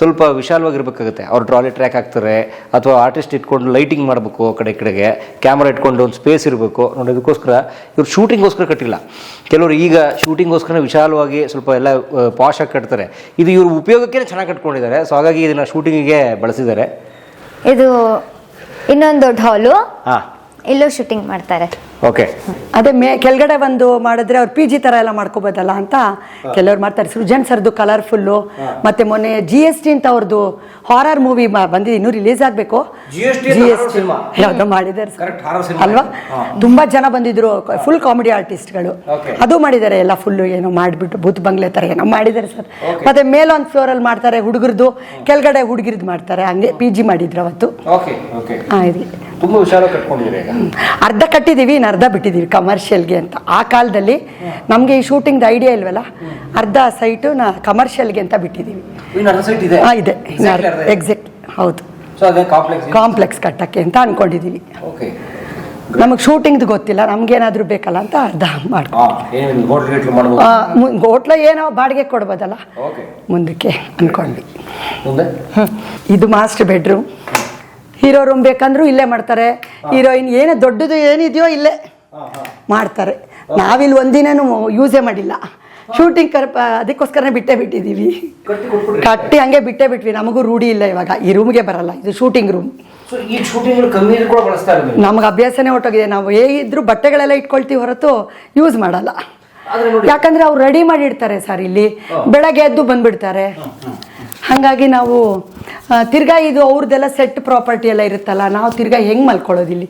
ಸ್ವಲ್ಪ ವಿಶಾಲವಾಗಿರ್ಬೇಕಾಗುತ್ತೆ. ಅವ್ರು ಟ್ರಾಲಿ ಟ್ರ್ಯಾಕ್ ಹಾಕ್ತಾರೆ ಅಥವಾ ಆರ್ಟಿಸ್ಟ್ ಇಟ್ಕೊಂಡು ಲೈಟಿಂಗ್ ಮಾಡಬೇಕು ಆ ಕಡೆ ಈ ಕಡೆಗೆ. ಕ್ಯಾಮ್ರಾ ಇಟ್ಕೊಂಡು ಒಂದು ಸ್ಪೇಸ್ ಇರಬೇಕು. ನೋಡಿ ಅದಕ್ಕೋಸ್ಕರ ಇವ್ರು ಶೂಟಿಂಗ್ಗೋಸ್ಕರ ಕಟ್ಟಿಲ್ಲ. ಕೆಲವರು ಈಗ ಶೂಟಿಂಗ್ಗೋಸ್ಕರ ವಿಶಾಲವಾಗಿ ಸ್ವಲ್ಪ ಎಲ್ಲ ಪಾಶ್ ಆಗಿ ಕಟ್ತಾರೆ. ಇದು ಇವರು ಉಪಯೋಗಕ್ಕೆ ಚೆನ್ನಾಗಿ ಕಟ್ಕೊಂಡಿದ್ದಾರೆ. ಸೊ ಹಾಗಾಗಿ ಇದನ್ನು ಶೂಟಿಂಗಿಗೆ ಬಳಸಿದ್ದಾರೆ. ಇದು ಇನ್ನೊಂದು ದೊಡ್ಡ ಹಾಲು ಇಲ್ಲೂ ಶೂಟಿಂಗ್ ಮಾಡ್ತಾರೆ. ಓಕೆ. ಅದೇ ಮೇ ಕೆಳಗಡೆ ಒಂದು ಮಾಡಿದ್ರೆ ಅವ್ರು ಪಿ ಜಿ ಥರ ಎಲ್ಲ ಮಾಡ್ಕೋಬೋದಲ್ಲ ಅಂತ ಕೆಲವ್ರು ಮಾಡ್ತಾರೆ. ಸೃಜನ್ ಸರ್ದು ಕಲರ್ಫುಲ್ಲು ಮತ್ತೆ ಮೊನ್ನೆ ಜಿ ಎಸ್ ಟಿ ಅಂತ ಅವ್ರದ್ದು ಹಾರರ್ ಮೂವಿ ಬಂದಿದೆ. ಇನ್ನೂ ರಿಲೀಸ್ ಆಗಬೇಕು. G S T. ಯಾವುದೋ ಮಾಡಿದ್ದಾರೆ. ಅಲ್ವಾ? ತುಂಬ ಜನ ಬಂದಿದ್ರು. ಫುಲ್ ಕಾಮಿಡಿ ಆರ್ಟಿಸ್ಟ್ಗಳು. ಅದು ಮಾಡಿದ್ದಾರೆ. ಎಲ್ಲ ಫುಲ್ಲು ಏನೋ ಮಾಡಿಬಿಟ್ಟು ಭೂತ್ ಬಂಗ್ಲೆ ಥರ ಏನೋ ಮಾಡಿದ್ದಾರೆ ಸರ್. ಮತ್ತೆ ಮೇಲೊಂದು ಫ್ಲೋರಲ್ಲಿ ಮಾಡ್ತಾರೆ ಹುಡುಗರದು ಕೆಳಗಡೆ ಹುಡುಗಿರ್ದು ಮಾಡ್ತಾರೆ. ಹಂಗೆ ಪಿ ಜಿ ಮಾಡಿದ್ರು ಅವತ್ತು. ಅರ್ಧ ಕಟ್ಟಿದ್ದೀವಿ ಇನ್ನು ಅರ್ಧ ಬಿಟ್ಟಿದ್ದೀವಿ ಕಮರ್ಷಿಯಲ್ಗೆ ಅಂತ. ಆ ಕಾಲದಲ್ಲಿ ನಮಗೆ ಈ ಶೂಟಿಂಗ್ದು ಐಡಿಯಾ ಇಲ್ವಲ್ಲ? ಅರ್ಧ ಸೈಟು ನಾ ಕಮರ್ಷಿಯಲ್ಗೆ ಅಂತ ಬಿಟ್ಟಿದ್ದೀವಿ. ಹಾಂ ಇದೆ. ಎಕ್ಸಾಕ್ಟ್ ಹೌದು. ಕಾಂಪ್ಲೆಕ್ಸ್ ಕಟ್ಟಕ್ಕೆ ಅಂತ ಅನ್ಕೊಂಡಿದ್ದೀವಿ. ನಮಗೆ ಶೂಟಿಂಗ್ದು ಗೊತ್ತಿಲ್ಲ ನಮ್ಗೇನಾದರೂ ಬೇಕಲ್ಲ ಅಂತ ಅರ್ಧ ಮಾಡ್ಕೊಂಡು ಹೋಟ್ಲ್ ಏನೋ ಬಾಡಿಗೆ ಕೊಡ್ಬೋದಲ್ಲ? ಮುಂದಕ್ಕೆ ಅನ್ಕೊಂಡ್ವಿ. ಮುಂದೆ? ಇದು ಮಾಸ್ಟರ್ ಬೆಡ್ರೂಮ್ ಹೀರೋ ರೂಮ್ ಬೇಕಂದ್ರೂ ಇಲ್ಲೇ ಮಾಡ್ತಾರೆ. ಹೀರೋಯಿನ್ ಏನು ದೊಡ್ಡದು ಏನಿದೆಯೋ ಇಲ್ಲೇ ಮಾಡ್ತಾರೆ. ನಾವಿಲ್ಲಿ ಒಂದಿನೂ ಯೂಸೇ ಮಾಡಿಲ್ಲ. ಶೂಟಿಂಗ್ ಕರ್ ಅದಕ್ಕೋಸ್ಕರನೇ ಬಿಟ್ಟೇ ಬಿಟ್ಟಿದ್ದೀವಿ. ಕಟ್ಟಿ ಹಂಗೆ ಬಿಟ್ಟೇ ಬಿಟ್ವಿ. ನಮಗೂ ರೂಢಿ ಇಲ್ಲ ಇವಾಗ. ಈ ರೂಮ್ಗೆ ಬರಲ್ಲ. ಇದು ಶೂಟಿಂಗ್ ರೂಮ್ ನಮ್ಗೆ ಅಭ್ಯಾಸನೇ ಹೊಟ್ಟೋಗಿದೆ ನಾವು ಹೇಗಿದ್ರು ಬಟ್ಟೆಗಳೆಲ್ಲ ಇಟ್ಕೊಳ್ತೀವಿ ಹೊರತು ಯೂಸ್ ಮಾಡಲ್ಲ. ಯಾಕಂದ್ರೆ ಅವ್ರು ರೆಡಿ ಮಾಡಿರ್ತಾರೆ ಸರ್ ಇಲ್ಲಿ. ಬೆಳಗ್ಗೆ ಎದ್ದು ಬಂದ್ಬಿಡ್ತಾರೆ. ಹಾಗಾಗಿ ನಾವು ತಿರ್ಗಾ ಇದು ಅವ್ರದ್ದೆಲ್ಲ ಸೆಟ್ ಪ್ರಾಪರ್ಟಿ ಎಲ್ಲ ಇರುತ್ತಲ್ಲ ನಾವು ತಿರ್ಗಾ ಹೆಂಗ್ ಮಲ್ಕೊಳ್ಳೋದು ಇಲ್ಲಿ?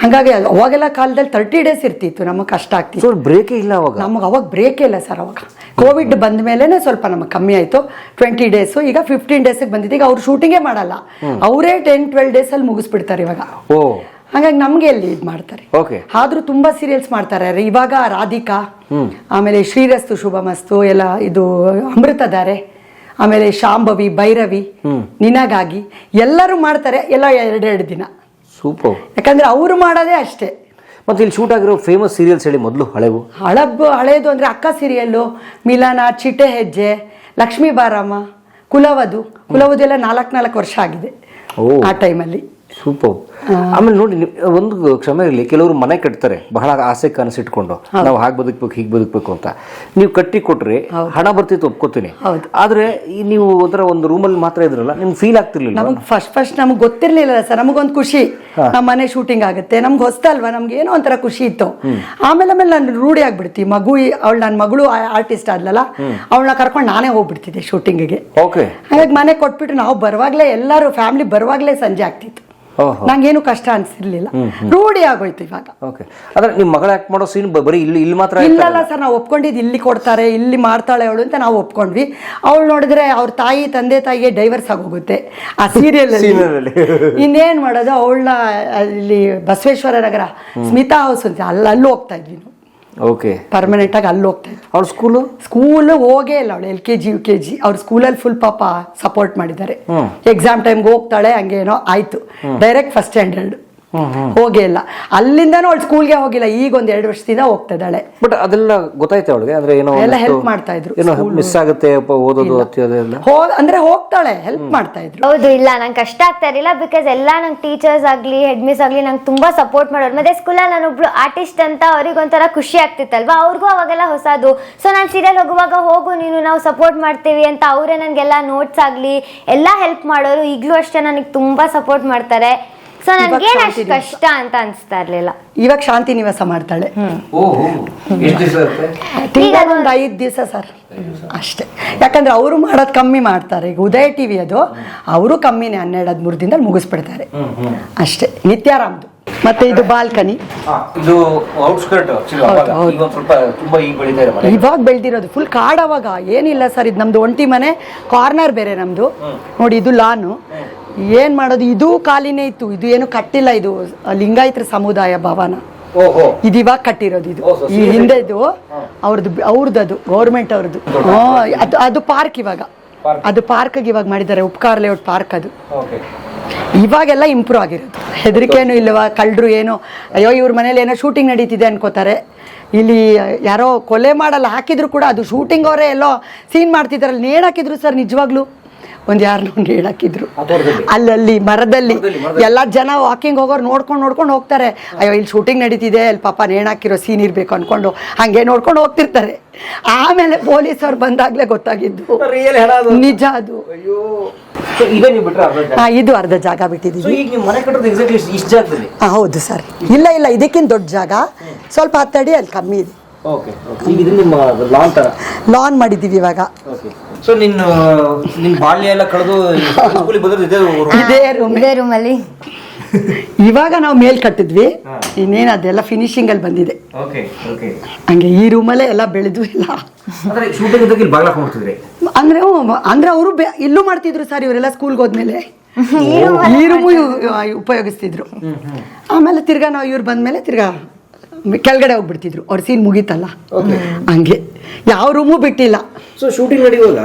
ಹಾಗಾಗಿ ಅವಾಗೆಲ್ಲ ಕಾಲದಲ್ಲಿ ತರ್ಟಿ ಡೇಸ್ ಇರ್ತಿತ್ತು ನಮಗೆ ಕಷ್ಟ ಆಗ್ತಿತ್ತು. ಬ್ರೇಕ್ ಬ್ರೇಕೇ ಇಲ್ಲ ಅವಾಗ? ನಮಗೆ ಅವಾಗ ಬ್ರೇಕೇ ಇಲ್ಲ ಸರ್ ಅವಾಗ. ಕೋವಿಡ್ ಬಂದ ಮೇಲೇ ಸ್ವಲ್ಪ ನಮಗೆ ಕಮ್ಮಿ ಆಯಿತು ಟ್ವೆಂಟಿ ಡೇಸು ಈಗ ಫಿಫ್ಟೀನ್ ಡೇಸಿಗೆ ಬಂದಿದೆ ಈಗ ಅವ್ರು ಶೂಟಿಂಗೇ ಮಾಡಲ್ಲ. ಅವರೇ ಟೆನ್ ಟ್ವೆಲ್ ಡೇಸಲ್ಲಿ ಮುಗಿಸ್ಬಿಡ್ತಾರೆ ಇವಾಗ. ಓ. ಹಾಗಾಗಿ ನಮಗೆ ಎಲ್ಲಿ ಇದು ಮಾಡ್ತಾರೆ? ಓಕೆ ಆದ್ರೂ ತುಂಬಾ ಸೀರಿಯಲ್ಸ್ ಮಾಡ್ತಾರೆ. ಇವಾಗ ರಾಧಿಕಾ ಆಮೇಲೆ ಶ್ರೀರಸ್ತು ಶುಭಮಸ್ತು ಎಲ್ಲ ಇದು ಅಮೃತಧಾರೆ ಆಮೇಲೆ ಶಾಂಭವಿ ಭೈರವಿ ನಿನಗಾಗಿ ಎಲ್ಲರೂ ಮಾಡ್ತಾರೆ ಎಲ್ಲ ಎರಡೆರಡು ದಿನ. ಸೂಪರ್ ಯಾಕಂದ್ರೆ ಅವರು ಮಾಡೋದೇ ಅಷ್ಟೇ. ಮತ್ತೆ ಇಲ್ಲಿ ಶೂಟ್ ಆಗಿರೋ ಫೇಮಸ್ ಸೀರಿಯಲ್ಸ್ ಹೇಳಿ ಮೊದಲು ಹಳೆವು. ಹಳಬ್ ಹಳೇದು ಅಂದ್ರೆ ಅಕ್ಕ ಸೀರಿಯಲ್ಲು ಮಿಲನ ಚಿಟ್ಟೆ ಹೆಜ್ಜೆ ಲಕ್ಷ್ಮೀ ಬಾರಾಮ ಕುಲವದು. ಕುಲವದೆಲ್ಲ ನಾಲ್ಕು ನಾಲ್ಕು ವರ್ಷ ಆಗಿದೆ. ಆ ಟೈಮಲ್ಲಿ ಸೂಪರ್. ಆಮೇಲೆ ನೋಡಿ ಒಂದು ಕ್ಷಮೆ ಇರಲಿ ಕೆಲವರು ಮನೆ ಕಟ್ತಾರೆ ಬಹಳ ಆಸೆ ಕನಸಿಟ್ಕೊಂಡು ನಾವು ಹಾಗೆ ಬದುಕ್ಬೇಕು ಹೀಗೆ ಬದುಕ್ಬೇಕು ಅಂತ. ನೀವು ಕಟ್ಟಿ ಕೊಟ್ರೆ ಹಣ ಬರ್ತಿತ್ತು ಒಪ್ಕೋತೀನಿ. ಆದ್ರೆ ನೀವು ಒಂಥರ ಒಂದು ರೂಮಲ್ಲಿ ಮಾತ್ರ ಇದ್ರಲ್ಲ ನಿಮ್ಗೆ ಫೀಲ್ ಆಗ್ತಿರ್ಲಿಲ್ಲ ನಮಗೆ ಫಸ್ಟ್ ಫಸ್ಟ್ ನಮ್ಗೆ ಗೊತ್ತಿರ್ಲಿಲ್ಲ ಸರ್ ನಮಗೊಂದು ಖುಷಿ. ನಮ್ಮ ಮನೆ ಶೂಟಿಂಗ್ ಆಗುತ್ತೆ ನಮ್ಗೆ ಹೊಸ್ತಲ್ವಾ ನಮ್ಗೆ ಏನೋ ಒಂಥರ ಖುಷಿ ಇತ್ತು. ಆಮೇಲೆ ಆಮೇಲೆ ನಾನು ರೂಢಿ ಆಗ್ಬಿಡ್ತಿ ಮಗು ಅವಳು ನನ್ನ ಮಗಳು ಆರ್ಟಿಸ್ಟ್ ಆದ್ಲಲ್ಲ ಅವಳನ್ನ ಕರ್ಕೊಂಡು ನಾನೇ ಹೋಗ್ಬಿಡ್ತಿದ್ದೆ ಶೂಟಿಂಗಿಗೆ ಓಕೆ ಹಾಗಾಗಿ ಮನೆ ಕೊಟ್ಬಿಟ್ಟು ನಾವು ಬರುವಾಗಲೇ ಎಲ್ಲರೂ ಫ್ಯಾಮಿಲಿ ಬರುವಾಗಲೇ ಸಂಜೆ ಆಗ್ತಿತ್ತು. ನಂಗೇನು ಕಷ್ಟ ಅನ್ಸಿರ್ಲಿಲ್ಲ. ರೂಢಿ ಆಗೋಯ್ತು ಇವಾಗ. ಓಕೆ. ಆದ್ರೆ ನಿಮ್ಮ ಮಗಳ ಆಕ್ಟ್ ಮಾಡೋ ಸೀನ್ ಬರೀ ಇಲ್ಲಿ ಇಲ್ಲಿ ಮಾತ್ರ ಇಲ್ಲಲ್ಲ ಸರ್ ನಾವು ಒಪ್ಕೊಂಡಿದ್ ಇಲ್ಲಿ ಕೊಡ್ತಾರೆ ಇಲ್ಲಿ ಮಾಡ್ತಾಳೆ ಅವಳು ಅಂತ ನಾವು ಒಪ್ಕೊಂಡ್ವಿ. ಅವಳು ನೋಡಿದ್ರೆ ಅವ್ರ ತಾಯಿ ತಂದೆ ತಾಯಿಗೆ ಡೈವರ್ಸ್ ಆಗೋಗುತ್ತೆ. ಆ ಸೀರಿಯಲ್ ಅಲ್ಲಿ. ಇನ್ನೇನ್ ಮಾಡೋದು ಅವಳನ್ನ ಇಲ್ಲಿ ಬಸವೇಶ್ವರ ನಗರ ಸ್ಮಿತಾ ಹೌಸ್ ಅಂತ ಅಲ್ಲಿ ಅಲ್ಲೂ ಹೋಗ್ತಾ ಇದ್ವಿ ನಾವು. ಓಕೆ ಪರ್ಮನೆಂಟ್ ಆಗಿ ಅಲ್ಲಿ ಹೋಗ್ತಾ ಇದ್ದಾರೆ ಅವ್ರ ಸ್ಕೂಲು ಸ್ಕೂಲ್ ಹೋಗೇ ಇಲ್ಲ ಅವಳು L K G U K G ಅವ್ರ ಸ್ಕೂಲಲ್ಲಿ ಫುಲ್ ಪಾಪ ಸಪೋರ್ಟ್ ಮಾಡಿದ್ದಾರೆ. ಎಕ್ಸಾಮ್ ಟೈಮ್ಗೆ ಹೋಗ್ತಾಳೆ ಹಂಗೇನೋ ಆಯ್ತು. ಡೈರೆಕ್ಟ್ ಫಸ್ಟ್ ಸ್ಟ್ಯಾಂಡರ್ಡ್ ಹೋಗೇ ಇಲ್ಲ. ಅಲ್ಲಿಂದನೂ ಅವಳು ಸ್ಕೂಲ್ಗೆ ಹೋಗಿಲ್ಲ ಈಗ ಒಂದ್ ಎರಡು ವರ್ಷದಿಂದ ಹೋಗ್ತಾ ಇದ್ದಾಳೆ. ಬಟ್ ಅದೆಲ್ಲ ಗೊತ್ತಾಯ್ತು ಅವಳಿಗೆ ಅಂದ್ರೆ ಏನೋ ಎಲ್ಲ ಹೆಲ್ಪ್ ಮಾಡ್ತಾ ಇದ್ರು ಏನೋ ಮಿಸ್ ಆಗುತ್ತೆ ಅಪ್ಪ ಓದೋದು ಅತಿ ಅದೆಲ್ಲ ಹೋ ಅಂದ್ರೆ ಹೋಗ್ತಾಳೆ ಹೆಲ್ಪ್ ಮಾಡ್ತಾ ಇದ್ರು. ಹೌದು ಇಲ್ಲ ನಂಗೆ ಕಷ್ಟ ಆಗ್ತಾ ಇರಲಿಲ್ಲ ಬಿಕಾಸ್ ಎಲ್ಲ ನಂಗೆ ಟೀಚರ್ಸ್ ಆಗ್ಲಿ ಹೆಡ್ ಮಿಸ್ ಆಗ್ಲಿ ನಂಗೆ ತುಂಬಾ ಸಪೋರ್ಟ್ ಮಾಡೋರು. ಮತ್ತೆ ಸ್ಕೂಲಲ್ಲಿ ನಾನೊಬ್ರು ಆರ್ಟಿಸ್ಟ್ ಅಂತ ಅವ್ರಿಗೆ ಒಂಥರ ಖುಷಿ ಆಗ್ತಿತ್ತಲ್ವಾ? ಅವ್ರಿಗೂ ಅವಾಗೆಲ್ಲ ಹೊಸದು. ಸೊ ನಾನು ಸೀರಿಯಲ್ ಹೋಗುವಾಗ ಹೋಗು ನೀನು ನಾವು ಸಪೋರ್ಟ್ ಮಾಡ್ತೀವಿ ಅಂತ ಅವರೇ ನನಗೆಲ್ಲ ನೋಟ್ಸ್ ಆಗಲಿ ಎಲ್ಲ ಹೆಲ್ಪ್ ಮಾಡೋರು. ಈಗಲೂ ಅಷ್ಟೇ ನನಗೆ ತುಂಬಾ ಸಪೋರ್ಟ್ ಮಾಡ್ತಾರೆ. ಸೊ ನನಗೆ ಅಷ್ಟು ಕಷ್ಟ ಅಂತ ಅನಿಸ್ತಾ ಇರಲಿಲ್ಲ. ಇವಾಗ ಶಾಂತಿ ನಿವಾಸ ಮಾಡ್ತಾಳೆ. ತಿಂಗಳ ಒಂದು ಐದು ದಿವಸ ಸರ್. ಅಷ್ಟೇ. ಯಾಕಂದ್ರೆ ಅವರು ಮಾಡೋದು ಕಮ್ಮಿ ಮಾಡ್ತಾರೆ. ಈಗ ಉದಯ ಟಿವಿ ಅದು. ಅವರು ಕಮ್ಮಿನೇ ಹನ್ನೆರಡು ಹದಿಮೂರು ದಿನದಲ್ಲಿ ಮುಗಿಸ್ಬಿಡ್ತಾರೆ. ಅಷ್ಟೇ. ನಿತ್ಯಾರಾಮ್ದು. ಮತ್ತೆ ಇದು ಬಾಲ್ಕನಿ. ಇದು ಔಟ್ಸ್ಕರ್ಟ್ ಇವಾಗ ಬೆಳ್ದಿರೋದು. ಫುಲ್ ಕಾಡವಾಗ. ಅವಾಗ ಏನಿಲ್ಲ ಸರ್ ಇದು ನಮ್ದು ಒಂಟಿ ಮನೆ. ಕಾರ್ನರ್ ಬೇರೆ ನಮ್ದು. ನೋಡಿ ಇದು ಲಾನು. ಏನ್ ಮಾಡೋದು? ಇದು ಖಾಲಿನೇ ಇತ್ತು. ಇದು ಏನು ಕಟ್ಟಿಲ್ಲ ಇದು ಲಿಂಗಾಯತ್ರ ಸಮುದಾಯ ಭವನ. ಇದು ಇವಾಗ ಕಟ್ಟಿರೋದು ಇದು. ಈ ಹಿಂದೆ ಇದು ಅವ್ರದ್ದು ಅವ್ರದ್ದು ಅದು ಗೌರ್ಮೆಂಟ್ ಅವ್ರದ್ದು ಅದು ಅದು ಪಾರ್ಕ್ ಇವಾಗ. ಅದು ಪಾರ್ಕ್ ಇವಾಗ ಮಾಡಿದ್ದಾರೆ ಉಪಕಾರ ಲೇಔಟ್ ಪಾರ್ಕ್ ಅದು. ಇವಾಗೆಲ್ಲ ಇಂಪ್ರೂವ್ ಆಗಿರೋದು. ಹೆದರಿಕೆನೂ ಇಲ್ಲವ? ಕಳ್ಳರು ಏನೋ ಅಯ್ಯೋ ಇವ್ರ ಮನೇಲಿ ಏನೋ ಶೂಟಿಂಗ್ ನಡೀತಿದೆ ಅನ್ಕೋತಾರೆ. ಇಲ್ಲಿ ಯಾರೋ ಕೊಲೆ ಮಾಡಲ್ಲ ಹಾಕಿದ್ರು ಕೂಡ ಅದು ಶೂಟಿಂಗ್ ಅವರೇ ಎಲ್ಲೋ ಸೀನ್ ಮಾಡ್ತಿದ್ದಾರಲ್ಲ ನೇಣು ಹಾಕಿದ್ರು ಸರ್ ನಿಜವಾಗ್ಲೂ? ಒಂದು ಯಾರು ನೋಡಿ ಹಾಕಿದ್ರು ಅಲ್ಲಲ್ಲಿ ಮರದಲ್ಲಿ. ಎಲ್ಲ ಜನ ವಾಕಿಂಗ್ ಹೋಗೋರು ನೋಡ್ಕೊಂಡು ನೋಡ್ಕೊಂಡು ಹೋಗ್ತಾರೆ. ಅಯ್ಯೋ ಇಲ್ಲಿ ಶೂಟಿಂಗ್ ನಡೀತಿದೆ ಅಲ್ಲಿ ಪಾಪ ನೇಣಾಕಿರೋ ಸೀನ್ ಇರಬೇಕು ಅನ್ಕೊಂಡು ಹಂಗೆ ನೋಡ್ಕೊಂಡು ಹೋಗ್ತಿರ್ತಾರೆ. ಆಮೇಲೆ ಪೊಲೀಸವ್ರು ಬಂದಾಗ್ಲೇ ಗೊತ್ತಾಗಿದ್ದು. ನಿಜ ಅದು. ಇದು ಅರ್ಧ ಜಾಗ ಬಿಟ್ಟಿದ್ದೀವಿ. ಹೌದು ಸರ್. ಇಲ್ಲ ಇಲ್ಲ ಇದಕ್ಕಿಂತ ದೊಡ್ಡ ಜಾಗ. ಸ್ವಲ್ಪ ಹತ್ತಡಿ ಅಲ್ಲಿ ಕಮ್ಮಿ ಇದೆ. ಓಕೆ ಓಕೆ ಈಗ ಇದು ನಿಮ್ಮ ಲಾನ್ ತರ? ಲಾನ್ ಮಾಡಿದ್ದೀವಿ ಇವಾಗ. ಓಕೆ ಸೊ ನಿನ್ನ ನಿನ್ನ ಬಾಲ್ಯ ಎಲ್ಲ ಕಳೆದು ಸ್ಕೂಲಿಗೆ ಬಂದ್ರೆ ಇದೇ ಊರು. ಇದೇ ರೂಮ್ ಇದೇ ರೂಮಲ್ಲಿ ಇವಾಗ ನಾವು ಮೇಲ್ ಕಟ್ಟಿದ್ವಿ. ಇನ್ನೇನು ಅದೆಲ್ಲ ಫಿನಿಶಿಂಗ್ ಅಲ್ಲಿ ಬಂದಿದೆ. ಓಕೆ ಓಕೆ ಹಂಗೆ ಈ ರೂಮಲ್ಲೇ ಎಲ್ಲ ಬೆಳೆದು ಇಲ್ಲ ಅಂದ್ರೆ ಶೂಟಿಂಗ್ ಇದ್ದಾಗ ಇಲ್ಲಿ ಅಂದ್ರೆ ಅವರು ಇಲ್ಲೂ ಮಾಡ್ತಿದ್ರು ಸರ್ ಇವರೆಲ್ಲ ಸ್ಕೂಲ್ಗೆ ಹೋದ್ಮೇಲೆ. ಈ ರೂಮು ಉಪಯೋಗಿಸ್ತಿದ್ರು. ಆಮೇಲೆ ತಿರ್ಗಾ ನಾವು ಇವ್ರು ಬಂದ್ಮೇಲೆ ತಿರ್ಗಾ ಕೆಳಗಡೆ ಹೋಗ್ಬಿಡ್ತಿದ್ರು. ಅವ್ರ ಸೀನ್ ಮುಗೀತಲ್ಲ? ಹಂಗೆ. ಯಾವ ರೂಮು ಬಿಟ್ಟಿಲ್ಲ. ಸೊ ಶೂಟಿಂಗ್ ನಡೆಯುವಾಗ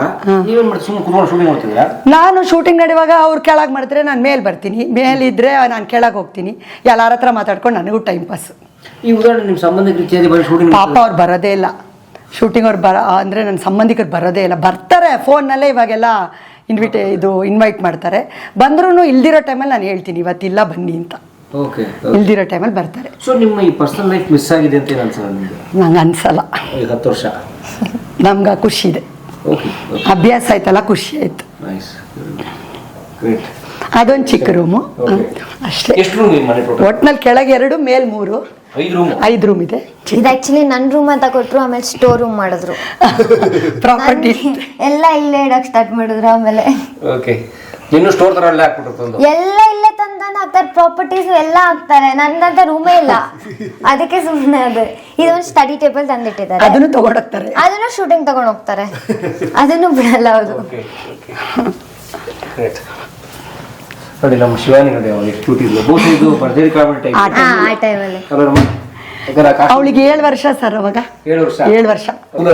ಶೂಟಿಂಗ್ ಮಾಡ್ತಿದ್ರಾ ನಾನು ಶೂಟಿಂಗ್ ನಡೆಯುವಾಗ ಅವ್ರು ಕೆಳಗೆ ಮಾಡಿದ್ರೆ ನಾನು ಮೇಲೆ ಬರ್ತೀನಿ. ಮೇಲಿದ್ರೆ ನಾನು ಕೆಳಗೆ ಹೋಗ್ತೀನಿ. ಎಲ್ಲಾರ ಹತ್ರ ಮಾತಾಡ್ಕೊಂಡು ನನಗೂ ಟೈಮ್ ಪಾಸ್ ಈ ಉದಾಹರಣೆ ನಿಮ್ಮ ಸಂಬಂಧಿಕರು ಪಾಪ ಅವ್ರು ಬರೋದೇ ಇಲ್ಲ. ಶೂಟಿಂಗ್ ಅವ್ರು ಬರ ಅಂದರೆ ನನ್ನ ಸಂಬಂಧಿಕರು ಬರೋದೇ ಇಲ್ಲ. ಬರ್ತಾರೆ ಫೋನ್ನಲ್ಲೇ ಇವಾಗೆಲ್ಲ ಇನ್ವಿಟೇ ಇದು ಇನ್ವೈಟ್ ಮಾಡ್ತಾರೆ. ಬಂದ್ರೂ ಇಲ್ದಿರೋ ಟೈಮಲ್ಲಿ ನಾನು ಹೇಳ್ತೀನಿ ಇವತ್ತಿಲ್ಲ ಬನ್ನಿ ಅಂತ. ಇಲ್ದಿರೋ ಟೈಮಲ್ಲಿ ಬರ್ತಾರೆ. ಸೊ ನಿಮ್ಮ ಈ ಪರ್ಸನಲ್ ಲೈಫ್ ಮಿಸ್ ಆಗಿದೆ ಅಂತ ಏನು ಅನ್ಸಲ್ಲ ನಿಮಗೆ? ನಂಗೆ ಅನ್ಸಲ್ಲ. ಈಗ ಹತ್ತು ವರ್ಷ? ನಮ್ಗೆ ಖುಷಿ ಇದೆ. ಓಕೆ ಅಭ್ಯಾಸ ಆಯ್ತಲ್ಲ ಖುಷಿ ಆಯ್ತು. ನೈಸ್ ಗ್ರೇಟ್ ಅದೊಂದು ಚಿಕ್ಕ ರೂಮು ಅಷ್ಟೇ. ಎಷ್ಟು ರೂಮ್ ನಿಮ್ಮ ಮನೆ ಟೋಟಲ್ ಒಟ್ನಲ್ಲಿ ಕೆಳಗೆ ಎರಡು ಮೇಲ್ ಮೂರು. ಐದು ರೂಮ್ ಐದು ರೂಮ್ ಇದೆ. ಇದು ಆಕ್ಚುಲಿ ನನ್ನ ರೂಮ್ ಅಂತ ಕೊಟ್ರು ಆಮೇಲೆ ಸ್ಟೋರ್ ರೂಮ್ ಮಾಡಿದ್ರು. ಪ್ರಾಪರ್ಟಿ ಎಲ್ಲ ಇಲ್ಲೇ ಇಡಕ್ ಸ್ಟಾರ್ಟ್ ಮಾಡಿದ್ರು ಆಮೇಲೆ. ಓಕೆ ನಿನ್ನೂ ಸ್ಟೋರ್ ತರ ಎಲ್ಲ ಹಾಕ್ಬಿಟ್ಟು ಎಲ್ಲ ಇಲ್ಲೇ ತಂದು ಹಾಕ್ತಾರೆ ಪ್ರಾಪರ್ಟೀಸ್ ಎಲ್ಲ ಹಾಕ್ತಾರೆ ನನ್ನಂತ ರೂಮೇ ಇಲ್ಲ. ಅದಕ್ಕೆ ಸುಮ್ಮನೆ ಅದು. ಇದೊಂದು ಸ್ಟಡಿ ಟೇಬಲ್ ತಂದಿಟ್ಟಿದ್ದಾರೆ. ಅದನ್ನು ತಗೊಂಡೋಗ್ತಾರೆ. ಅದನ್ನು ಶೂಟಿಂಗ್ ತಗೊಂಡ್ ಹೋಗ್ತಾರೆ ಅದನ್ನು ಬಿಡಲ್ಲ ಅವರು. ಓಕೆ ಓಕೆ ಗ್ರೇಟ್ ನೋಡಿ ನಮ್ಮ ಶಿವಾನಿ ನೋಡಿ ಅವ್ರು ಎಷ್ಟು ಕ್ಯೂಟ್ ಇದ್ಲು ಬಹುಶಃ ಇದು ಭರ್ಜರಿ ಕಾಮಿಡಿ ಟೈಪ್ ಆ ಟೈಮಲ್ಲಿ ಅವಳಿಗೆ ಏಳು ವರ್ಷ ಸರ್ ಅವಾಗ. ಏಳು ವರ್ಷ? ಏಳು ವರ್ಷ.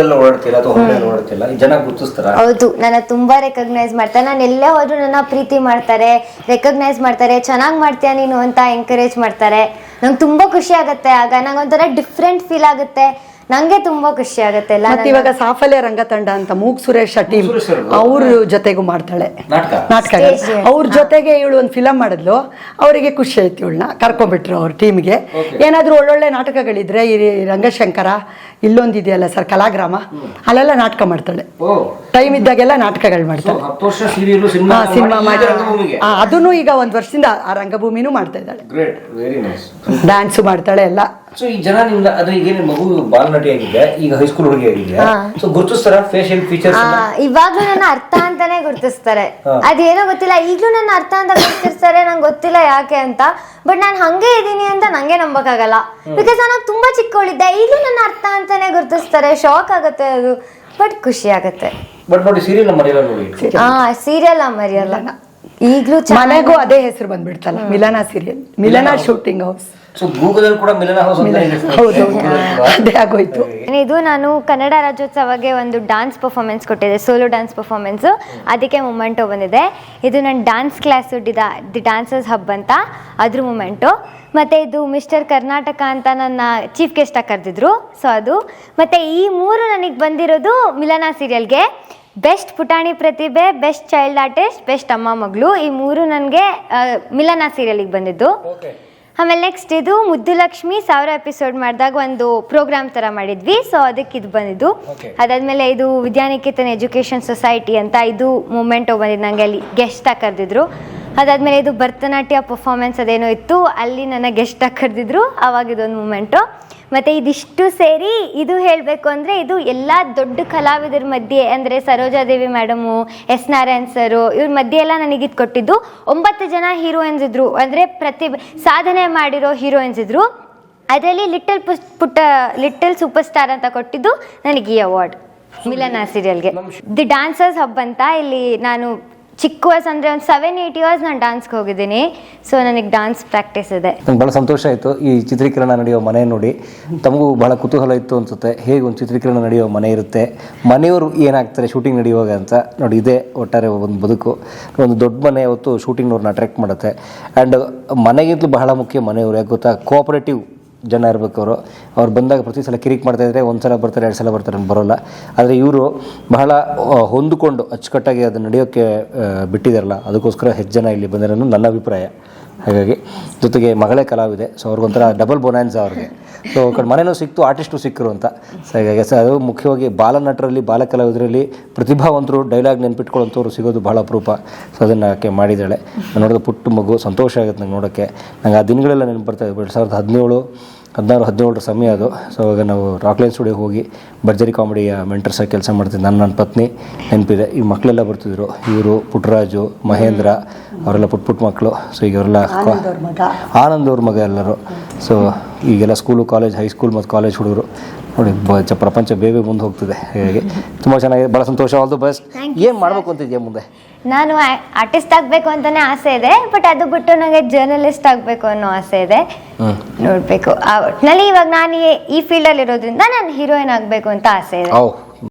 ಎಲ್ಲ ಓಡಾಡ್ತಿಲ್ಲ ಅಥವಾ ಹೊರಗಡೆ ಓಡಾಡ್ತಿಲ್ಲ? ಜನ ಗುರುತಿಸ್ತಾರ? ಹೌದು ನನ್ನ ತುಂಬಾ ರೆಕಗ್ನೈಸ್ ಮಾಡ್ತಾರೆ ನಾನು ಎಲ್ಲೇ ಹೋದ್ರು ನನ್ನ ಪ್ರೀತಿ ಮಾಡ್ತಾರೆ ರೆಕಗ್ನೈಸ್ ಮಾಡ್ತಾರೆ ಚೆನ್ನಾಗಿ ಮಾಡ್ತೀಯ ನೀನು ಅಂತ ಎಂಕರೇಜ್ ಮಾಡ್ತಾರೆ. ನಂಗೆ ತುಂಬಾ ಖುಷಿ ಆಗುತ್ತೆ. ಆಗ ನಂಗೆ ಒಂಥರ ಡಿಫ್ರೆಂಟ್ ಫೀಲ್ ಆಗುತ್ತೆ. ನಂಗೆ ತುಂಬಾ ಖುಷಿ ಆಗುತ್ತೆ. ಮತ್ತೆ ಇವಾಗ ಸಾಫಲ್ಯ ರಂಗತಂಡ ಅಂತ ಮೂಗ್ ಸುರೇಶ್ ಟೀಮ್ ಅವ್ರ. ಜೊತೆಗೂ ಮಾಡ್ತಾಳೆ. ನಾಟಕ? ಅವ್ರ ಜೊತೆಗೆ ಇವಳು ಒಂದು ಫಿಲಮ್ ಮಾಡಿದ್ಲು. ಅವರಿಗೆ ಖುಷಿ ಆಯ್ತು ಇವಳನ್ನ. ಕರ್ಕೊಂಡ್ಬಿಟ್ರು ಅವ್ರ ಟೀಮ್ಗೆ ಏನಾದ್ರೂ ಒಳ್ಳೊಳ್ಳೆ ನಾಟಕಗಳಿದ್ರೆ ಈ ರಂಗಶಂಕರ ಇಲ್ಲೊಂದಿದೆಯಲ್ಲ ಸರ್ ಕಲಾಗ್ರಾಮ ಅಲ್ಲೆಲ್ಲ ನಾಟಕ ಮಾಡ್ತಾಳೆ. ಓ. ಟೈಮ್ ಇದ್ದಾಗೆಲ್ಲ ನಾಟಕಗಳು ಮಾಡ್ತಾಳೆ. ಹತ್ತು ವರ್ಷ ಸೀರಿಯಲ್ ಸಿನಿಮಾ ಸಿನಿಮಾ ಮಾಡಿ. ಅದನ್ನು ಈಗ ಒಂದ್ ವರ್ಷದಿಂದ ಆ ರಂಗಭೂಮಿನೂ ಮಾಡ್ತಾ ಇದ್ದಾಳೆ. ಗ್ರೇಟ್ ವೆರಿ ನೈಸ್ ಡ್ಯಾನ್ಸು ಮಾಡ್ತಾಳೆ ಎಲ್ಲ. ಸೊ ಈ ಜನ ನಿಮ್ದ ಅಂದ್ರೆ ಈಗ ಏನ್ ಮಗು ಬಾಲ್ ನಟಿ ಆಗಿದೆ ಈಗ ಹೈಸ್ಕೂಲ್ ಹುಡುಗಿ ಆಗಿದೆ ಸೊ ಗುರುತಿಸ್ತಾರ ಫೇಶಿಯಲ್ ಫೀಚರ್ಸ್ ಇವಾಗ್ಲೂ ನನ್ನ ಅರ್ಥ ಅಂತಾನೆ ಗುರುತಿಸ್ತಾರೆ. ಅದೇನೋ ಗೊತ್ತಿಲ್ಲ ಈಗಲೂ ನನ್ನ ಅರ್ಥ ಅಂತ ಗುರುತಿಸ್ತಾರೆ ನಂಗೆ ಗೊತ್ತಿಲ್ಲ ಯಾಕೆ ಅಂತ. ಬಟ್ ನಾನು ಹಂಗೆ ಇದ್ದೀನಿ ಅಂತ ನಂಗೆ ನಂಬಕ್ಕಾಗಲ್ಲ. ಬಿಕಾಸ್ ನಾನು ತುಂಬಾ ಚಿಕ್ಕವಳಿದ್ದೆ ಈಗಲೂ ನನ್ನ ಅರ್ಥ ಅಂತಾನೆ ಗುರುತಿಸ್ತಾರೆ. ಶಾಕ್ ಆಗುತ್ತೆ ಅದು ಬಟ್ ಖುಷಿ ಆಗುತ್ತೆ. ಬಟ್ ನೋಡಿ ಸೀರಿಯಲ್ ಮರೆಯಲ್ಲ ನೋಡಿ. ಆ ಸೀರಿಯಲ್ ಮರೆಯಲ್ಲ ಈಗಲೂ ಮನೆಗೂ ಅದೇ ಹೆಸರು ಬಂದ್ಬಿಡ್ತಲ್ಲ ಮಿಲನ ಸೀರಿಯಲ್ ಮಿಲನ ಶೂಟಿಂಗ್ ಹೌಸ್ ಸೊ ಗೂಗಲ್ ಅಲ್ಲಿ ಕೂಡ ಮಿಲನ ಹೌಸ್ ಅಂತ ಇದೆ. ಹೌದು ಅದೇ ಆಗೋಯ್ತು. ಇದು ನಾನು ಕನ್ನಡ ರಾಜ್ಯೋತ್ಸವಗೆ ಒಂದು ಡಾನ್ಸ್ ಪರ್ಫಾರ್ಮೆನ್ಸ್ ಕೊಟ್ಟಿದ್ದೆ ಸೋಲೋ ಡಾನ್ಸ್ ಪರ್ಫಾರ್ಮೆನ್ಸು ಅದಕ್ಕೆ ಮೂಮೆಂಟು ಬಂದಿದೆ. ಇದು ನನ್ನ dance class the dancers hub ಅಂತ ಅದ್ರ ಮೂಮೆಂಟು ಮತ್ತು ಇದು ಮಿಸ್ಟರ್ ಕರ್ನಾಟಕ ಅಂತ ನನ್ನ ಚೀಫ್ ಗೆಸ್ಟಾಗಿ ಕರೆದಿದ್ರು. ಸೊ ಅದು. ಮತ್ತು ಈ ಮೂರು ನನಗೆ ಬಂದಿರೋದು ಮಿಲನ ಸೀರಿಯಲ್ಗೆ ಬೆಸ್ಟ್ ಪುಟಾಣಿ ಪ್ರತಿಭೆ ಬೆಸ್ಟ್ ಚೈಲ್ಡ್ ಆರ್ಟಿಸ್ಟ್ ಬೆಸ್ಟ್ ಅಮ್ಮ ಮಗಳು. ಈ ಮೂರು ನನಗೆ ಮಿಲನ ಸೀರಿಯಲಿಗೆ ಬಂದಿದ್ದು. ಆಮೇಲೆ ನೆಕ್ಸ್ಟ್ ಇದು ಮುದ್ದು ಲಕ್ಷ್ಮಿ ಸಾವಿರ ಎಪಿಸೋಡ್ ಮಾಡಿದಾಗ ಒಂದು ಪ್ರೋಗ್ರಾಮ್ ಥರ ಮಾಡಿದ್ವಿ. ಸೊ ಅದಕ್ಕೆ ಇದು ಬಂದಿದ್ದು. ಅದಾದಮೇಲೆ ಇದು ವಿದ್ಯಾನಿಕೇತನ್ ಎಜುಕೇಷನ್ ಸೊಸೈಟಿ ಅಂತ ಇದು ಮೂಮೆಂಟ್ ಬಂದಿದ್ದು. ನನಗೆ ಅಲ್ಲಿ ಗೆಸ್ಟಾಗಿ ಕರೆದಿದ್ರು. ಅದಾದಮೇಲೆ ಇದು ಭರತನಾಟ್ಯ ಪರ್ಫಾರ್ಮೆನ್ಸ್ ಅದೇನೋ ಇತ್ತು. ಅಲ್ಲಿ ನನ್ನ ಗೆಸ್ಟಾಗಿ ಕರೆದಿದ್ರು. ಆವಾಗ ಇದೊಂದು ಮೂಮೆಂಟು ಮತ್ತು ಇದಿಷ್ಟು ಸೇರಿ ಇದು ಹೇಳಬೇಕು ಅಂದರೆ ಇದು ಎಲ್ಲ ದೊಡ್ಡ ಕಲಾವಿದರ ಮಧ್ಯೆ ಅಂದರೆ Sarojadevi madam S Narayan sir ಇವ್ರ ಮಧ್ಯೆ ಎಲ್ಲ ನನಗೆ ಇದು ಕೊಟ್ಟಿದ್ದು. ಒಂಬತ್ತು ಜನ ಹೀರೋಯಿನ್ಸ್ ಇದ್ದರು ಅಂದರೆ ಪ್ರತಿ ಸಾಧನೆ ಮಾಡಿರೋ ಹೀರೋಯಿನ್ಸ್ ಇದ್ರು. ಅದರಲ್ಲಿ ಲಿಟಲ್ ಪುಸ್ ಪುಟ್ಟ ಲಿಟಲ್ ಸೂಪರ್ ಸ್ಟಾರ್ ಅಂತ ಕೊಟ್ಟಿದ್ದು ನನಗೆ ಈ ಅವಾರ್ಡ್ ಮಿಲನ ಸೀರಿಯಲ್ಗೆ ದಿ ಡಾನ್ಸರ್ಸ್ ಹಬ್ ಅಂತ ಇಲ್ಲಿ ನಾನು ಚಿಕ್ಕ ವಯಸ್ಸು ಅಂದರೆ ಒಂದು ಸೆವೆನ್ ಏಯ್ಟ್ ಇಯರ್ಸ್ ನಾನು ಡ್ಯಾನ್ಸ್ಗೆ ಹೋಗಿದ್ದೀನಿ. ಸೊ ನನಗೆ ಡ್ಯಾನ್ಸ್ ಪ್ರಾಕ್ಟೀಸ್ ಇದೆ. ನಂಗೆ ಭಾಳ ಸಂತೋಷ ಆಯಿತು. ಈ ಚಿತ್ರೀಕರಣ ನಡೆಯೋ ಮನೆ ನೋಡಿ. ತಮಗೂ ಭಾಳ ಕುತೂಹಲ ಇತ್ತು ಅನ್ಸುತ್ತೆ. ಹೇಗೆ ಒಂದು ಚಿತ್ರೀಕರಣ ನಡೆಯೋ ಮನೆ ಇರುತ್ತೆ? ಮನೆಯವರು ಏನಾಗ್ತಾರೆ ಶೂಟಿಂಗ್ ನಡೆಯುವಾಗ ಅಂತ? ನೋಡಿ, ಇದೇ ಒಟ್ಟಾರೆ ಒಂದು ಬದುಕು. ಒಂದು ದೊಡ್ಡ ಮನೆ ಅವತ್ತು ಶೂಟಿಂಗ್ನವ್ರನ್ನ ಅಟ್ರಾಕ್ಟ್ ಮಾಡುತ್ತೆ. ಆ್ಯಂಡ್ ಮನೆಗಿಂತಲೂ ಬಹಳ ಮುಖ್ಯ ಮನೆಯವರು. ಯಾಕೆ ಗೊತ್ತಾ? ಕೋಆಪರೇಟಿವ್ ಜನ ಇರಬೇಕು ಅವರು. ಅವ್ರು ಬಂದಾಗ ಪ್ರತಿ ಸಲ ಕಿರಿಕ್ ಮಾಡ್ತಾ ಇದ್ರೆ ಒಂದು ಸಲ ಬರ್ತಾರೆ, ಎರಡು ಸಲ ಬರ್ತಾರೆ ಬರೋಲ್ಲ. ಆದರೆ ಇವರು ಬಹಳ ಹೊಂದಿಕೊಂಡು ಅಚ್ಚುಕಟ್ಟಾಗಿ ಅದು ನಡೆಯೋಕ್ಕೆ ಬಿಟ್ಟಿದ್ದಾರಲ್ಲ ಅದಕ್ಕೋಸ್ಕರ ಹೆಚ್ಚು ಜನ ಇಲ್ಲಿ ಬಂದಿರೋದು ನನ್ನ ಅಭಿಪ್ರಾಯ. ಹಾಗಾಗಿ ಜೊತೆಗೆ ಮಗಳೇ ಕಲಾವಿದೆ. ಸೊ ಅವ್ರಿಗೊಂಥರ ಡಬಲ್ ಬೊನಾನ್ಸ್ ಅವ್ರಿಗೆ. ಸೊ ಕಡೆ ಮನೆಯೂ ಸಿಕ್ತು ಆರ್ಟಿಸ್ಟು ಸಿಕ್ಕರು ಅಂತ. ಸೊ ಹಾಗಾಗಿ ಸೊ, ಅದು ಮುಖ್ಯವಾಗಿ ಬಾಲನಟರಲ್ಲಿ ಬಾಲ ಕಲಾವಿದರಲ್ಲಿ ಪ್ರತಿಭಾವಂತರು ಡೈಲಾಗ್ ನೆನ್ಪಿಟ್ಕೊಳ್ಳೋಂಥವ್ರು ಸಿಗೋದು ಭಾಳ ಅಪರೂಪ. ಸೊ ಅದನ್ನು ಆಕೆ ಮಾಡಿದ್ದಾಳೆ. ನೋಡಿದ ಪುಟ್ಟ ಮಗು, ಸಂತೋಷ ಆಗುತ್ತೆ ನಂಗೆ ನೋಡೋಕ್ಕೆ. ನಂಗೆ ಆ ದಿನಗಳೆಲ್ಲ ನೆನಪು ಬರ್ತಾ ಇದೆ. ಎರಡು ಸಾವಿರದ ಹದಿನೇಳು ಹದಿನಾರು ಹದಿನೇಳರ ಸಮಯ ಅದು. ಸೊ ಇವಾಗ ನಾವು ರಾಕ್ಲೈನ್ ಸ್ಟುಡಿಯೋಗೆ ಹೋಗಿ ಭರ್ಜರಿ ಕಾಮಿಡಿಯ ಮೆಂಟರ್ಸ್ ಆಗಿ ಕೆಲಸ ಮಾಡ್ತಿದ್ದೆ. ನನ್ನ ನನ್ನ ಪತ್ನಿ ನೆನಪಿದೆ. ಈ ಮಕ್ಕಳೆಲ್ಲ ಬರ್ತಿದ್ರು. ಇವರು ಪುಟ್ಟರಾಜು ಮಹೇಂದ್ರ ಅವರೆಲ್ಲ ಪುಟ್ಟ ಪುಟ್ಟ ಮಕ್ಕಳು. ಸೊ ಈಗ ಅವರೆಲ್ಲ ಆನಂದ್ ಅವ್ರ ಮಗ. ಎಲ್ಲರೂ. ಸೊ ಈಗೆಲ್ಲ ಸ್ಕೂಲು ಕಾಲೇಜ್ ಹೈಸ್ಕೂಲ್ ಮತ್ತು ಕಾಲೇಜ್ ಹುಡುಗರು ನೋಡಿ ಬ ಚ ಪ್ರಪಂಚ ಬೇಗ ಮುಂದೆ ಹೋಗ್ತಿದೆ ಹೇಗೆ ತುಂಬ ಚೆನ್ನಾಗಿದೆ. ಭಾಳ ಸಂತೋಷ ಆಲ್ ದ ಬೆಸ್ಟ್ ಏನು ಮಾಡಬೇಕು ಅಂತಿದ್ಯಾ ಮುಂದೆ? ನಾನು ಆರ್ಟಿಸ್ಟ್ ಆಗಬೇಕು ಅಂತಲೇ ಆಸೆ ಇದೆ ಬಟ್ ಅದು ಬಿಟ್ಟು ನನಗೆ ಜರ್ನಲಿಸ್ಟ್ ಆಗಬೇಕು ಅನ್ನೋ ಆಸೆ ಇದೆ. ನೋಡಬೇಕು. ಒಟ್ಟಿನಲ್ಲಿ ಇವಾಗ ನಾನು ಈ- ಈ ಫೀಲ್ಡಲ್ಲಿ ಇರೋದ್ರಿಂದ ನಾನು ಹೀರೋಯಿನ್ ಆಗಬೇಕು ಅಂತ ಆಸೆ ಇದೆ. ಓಹ್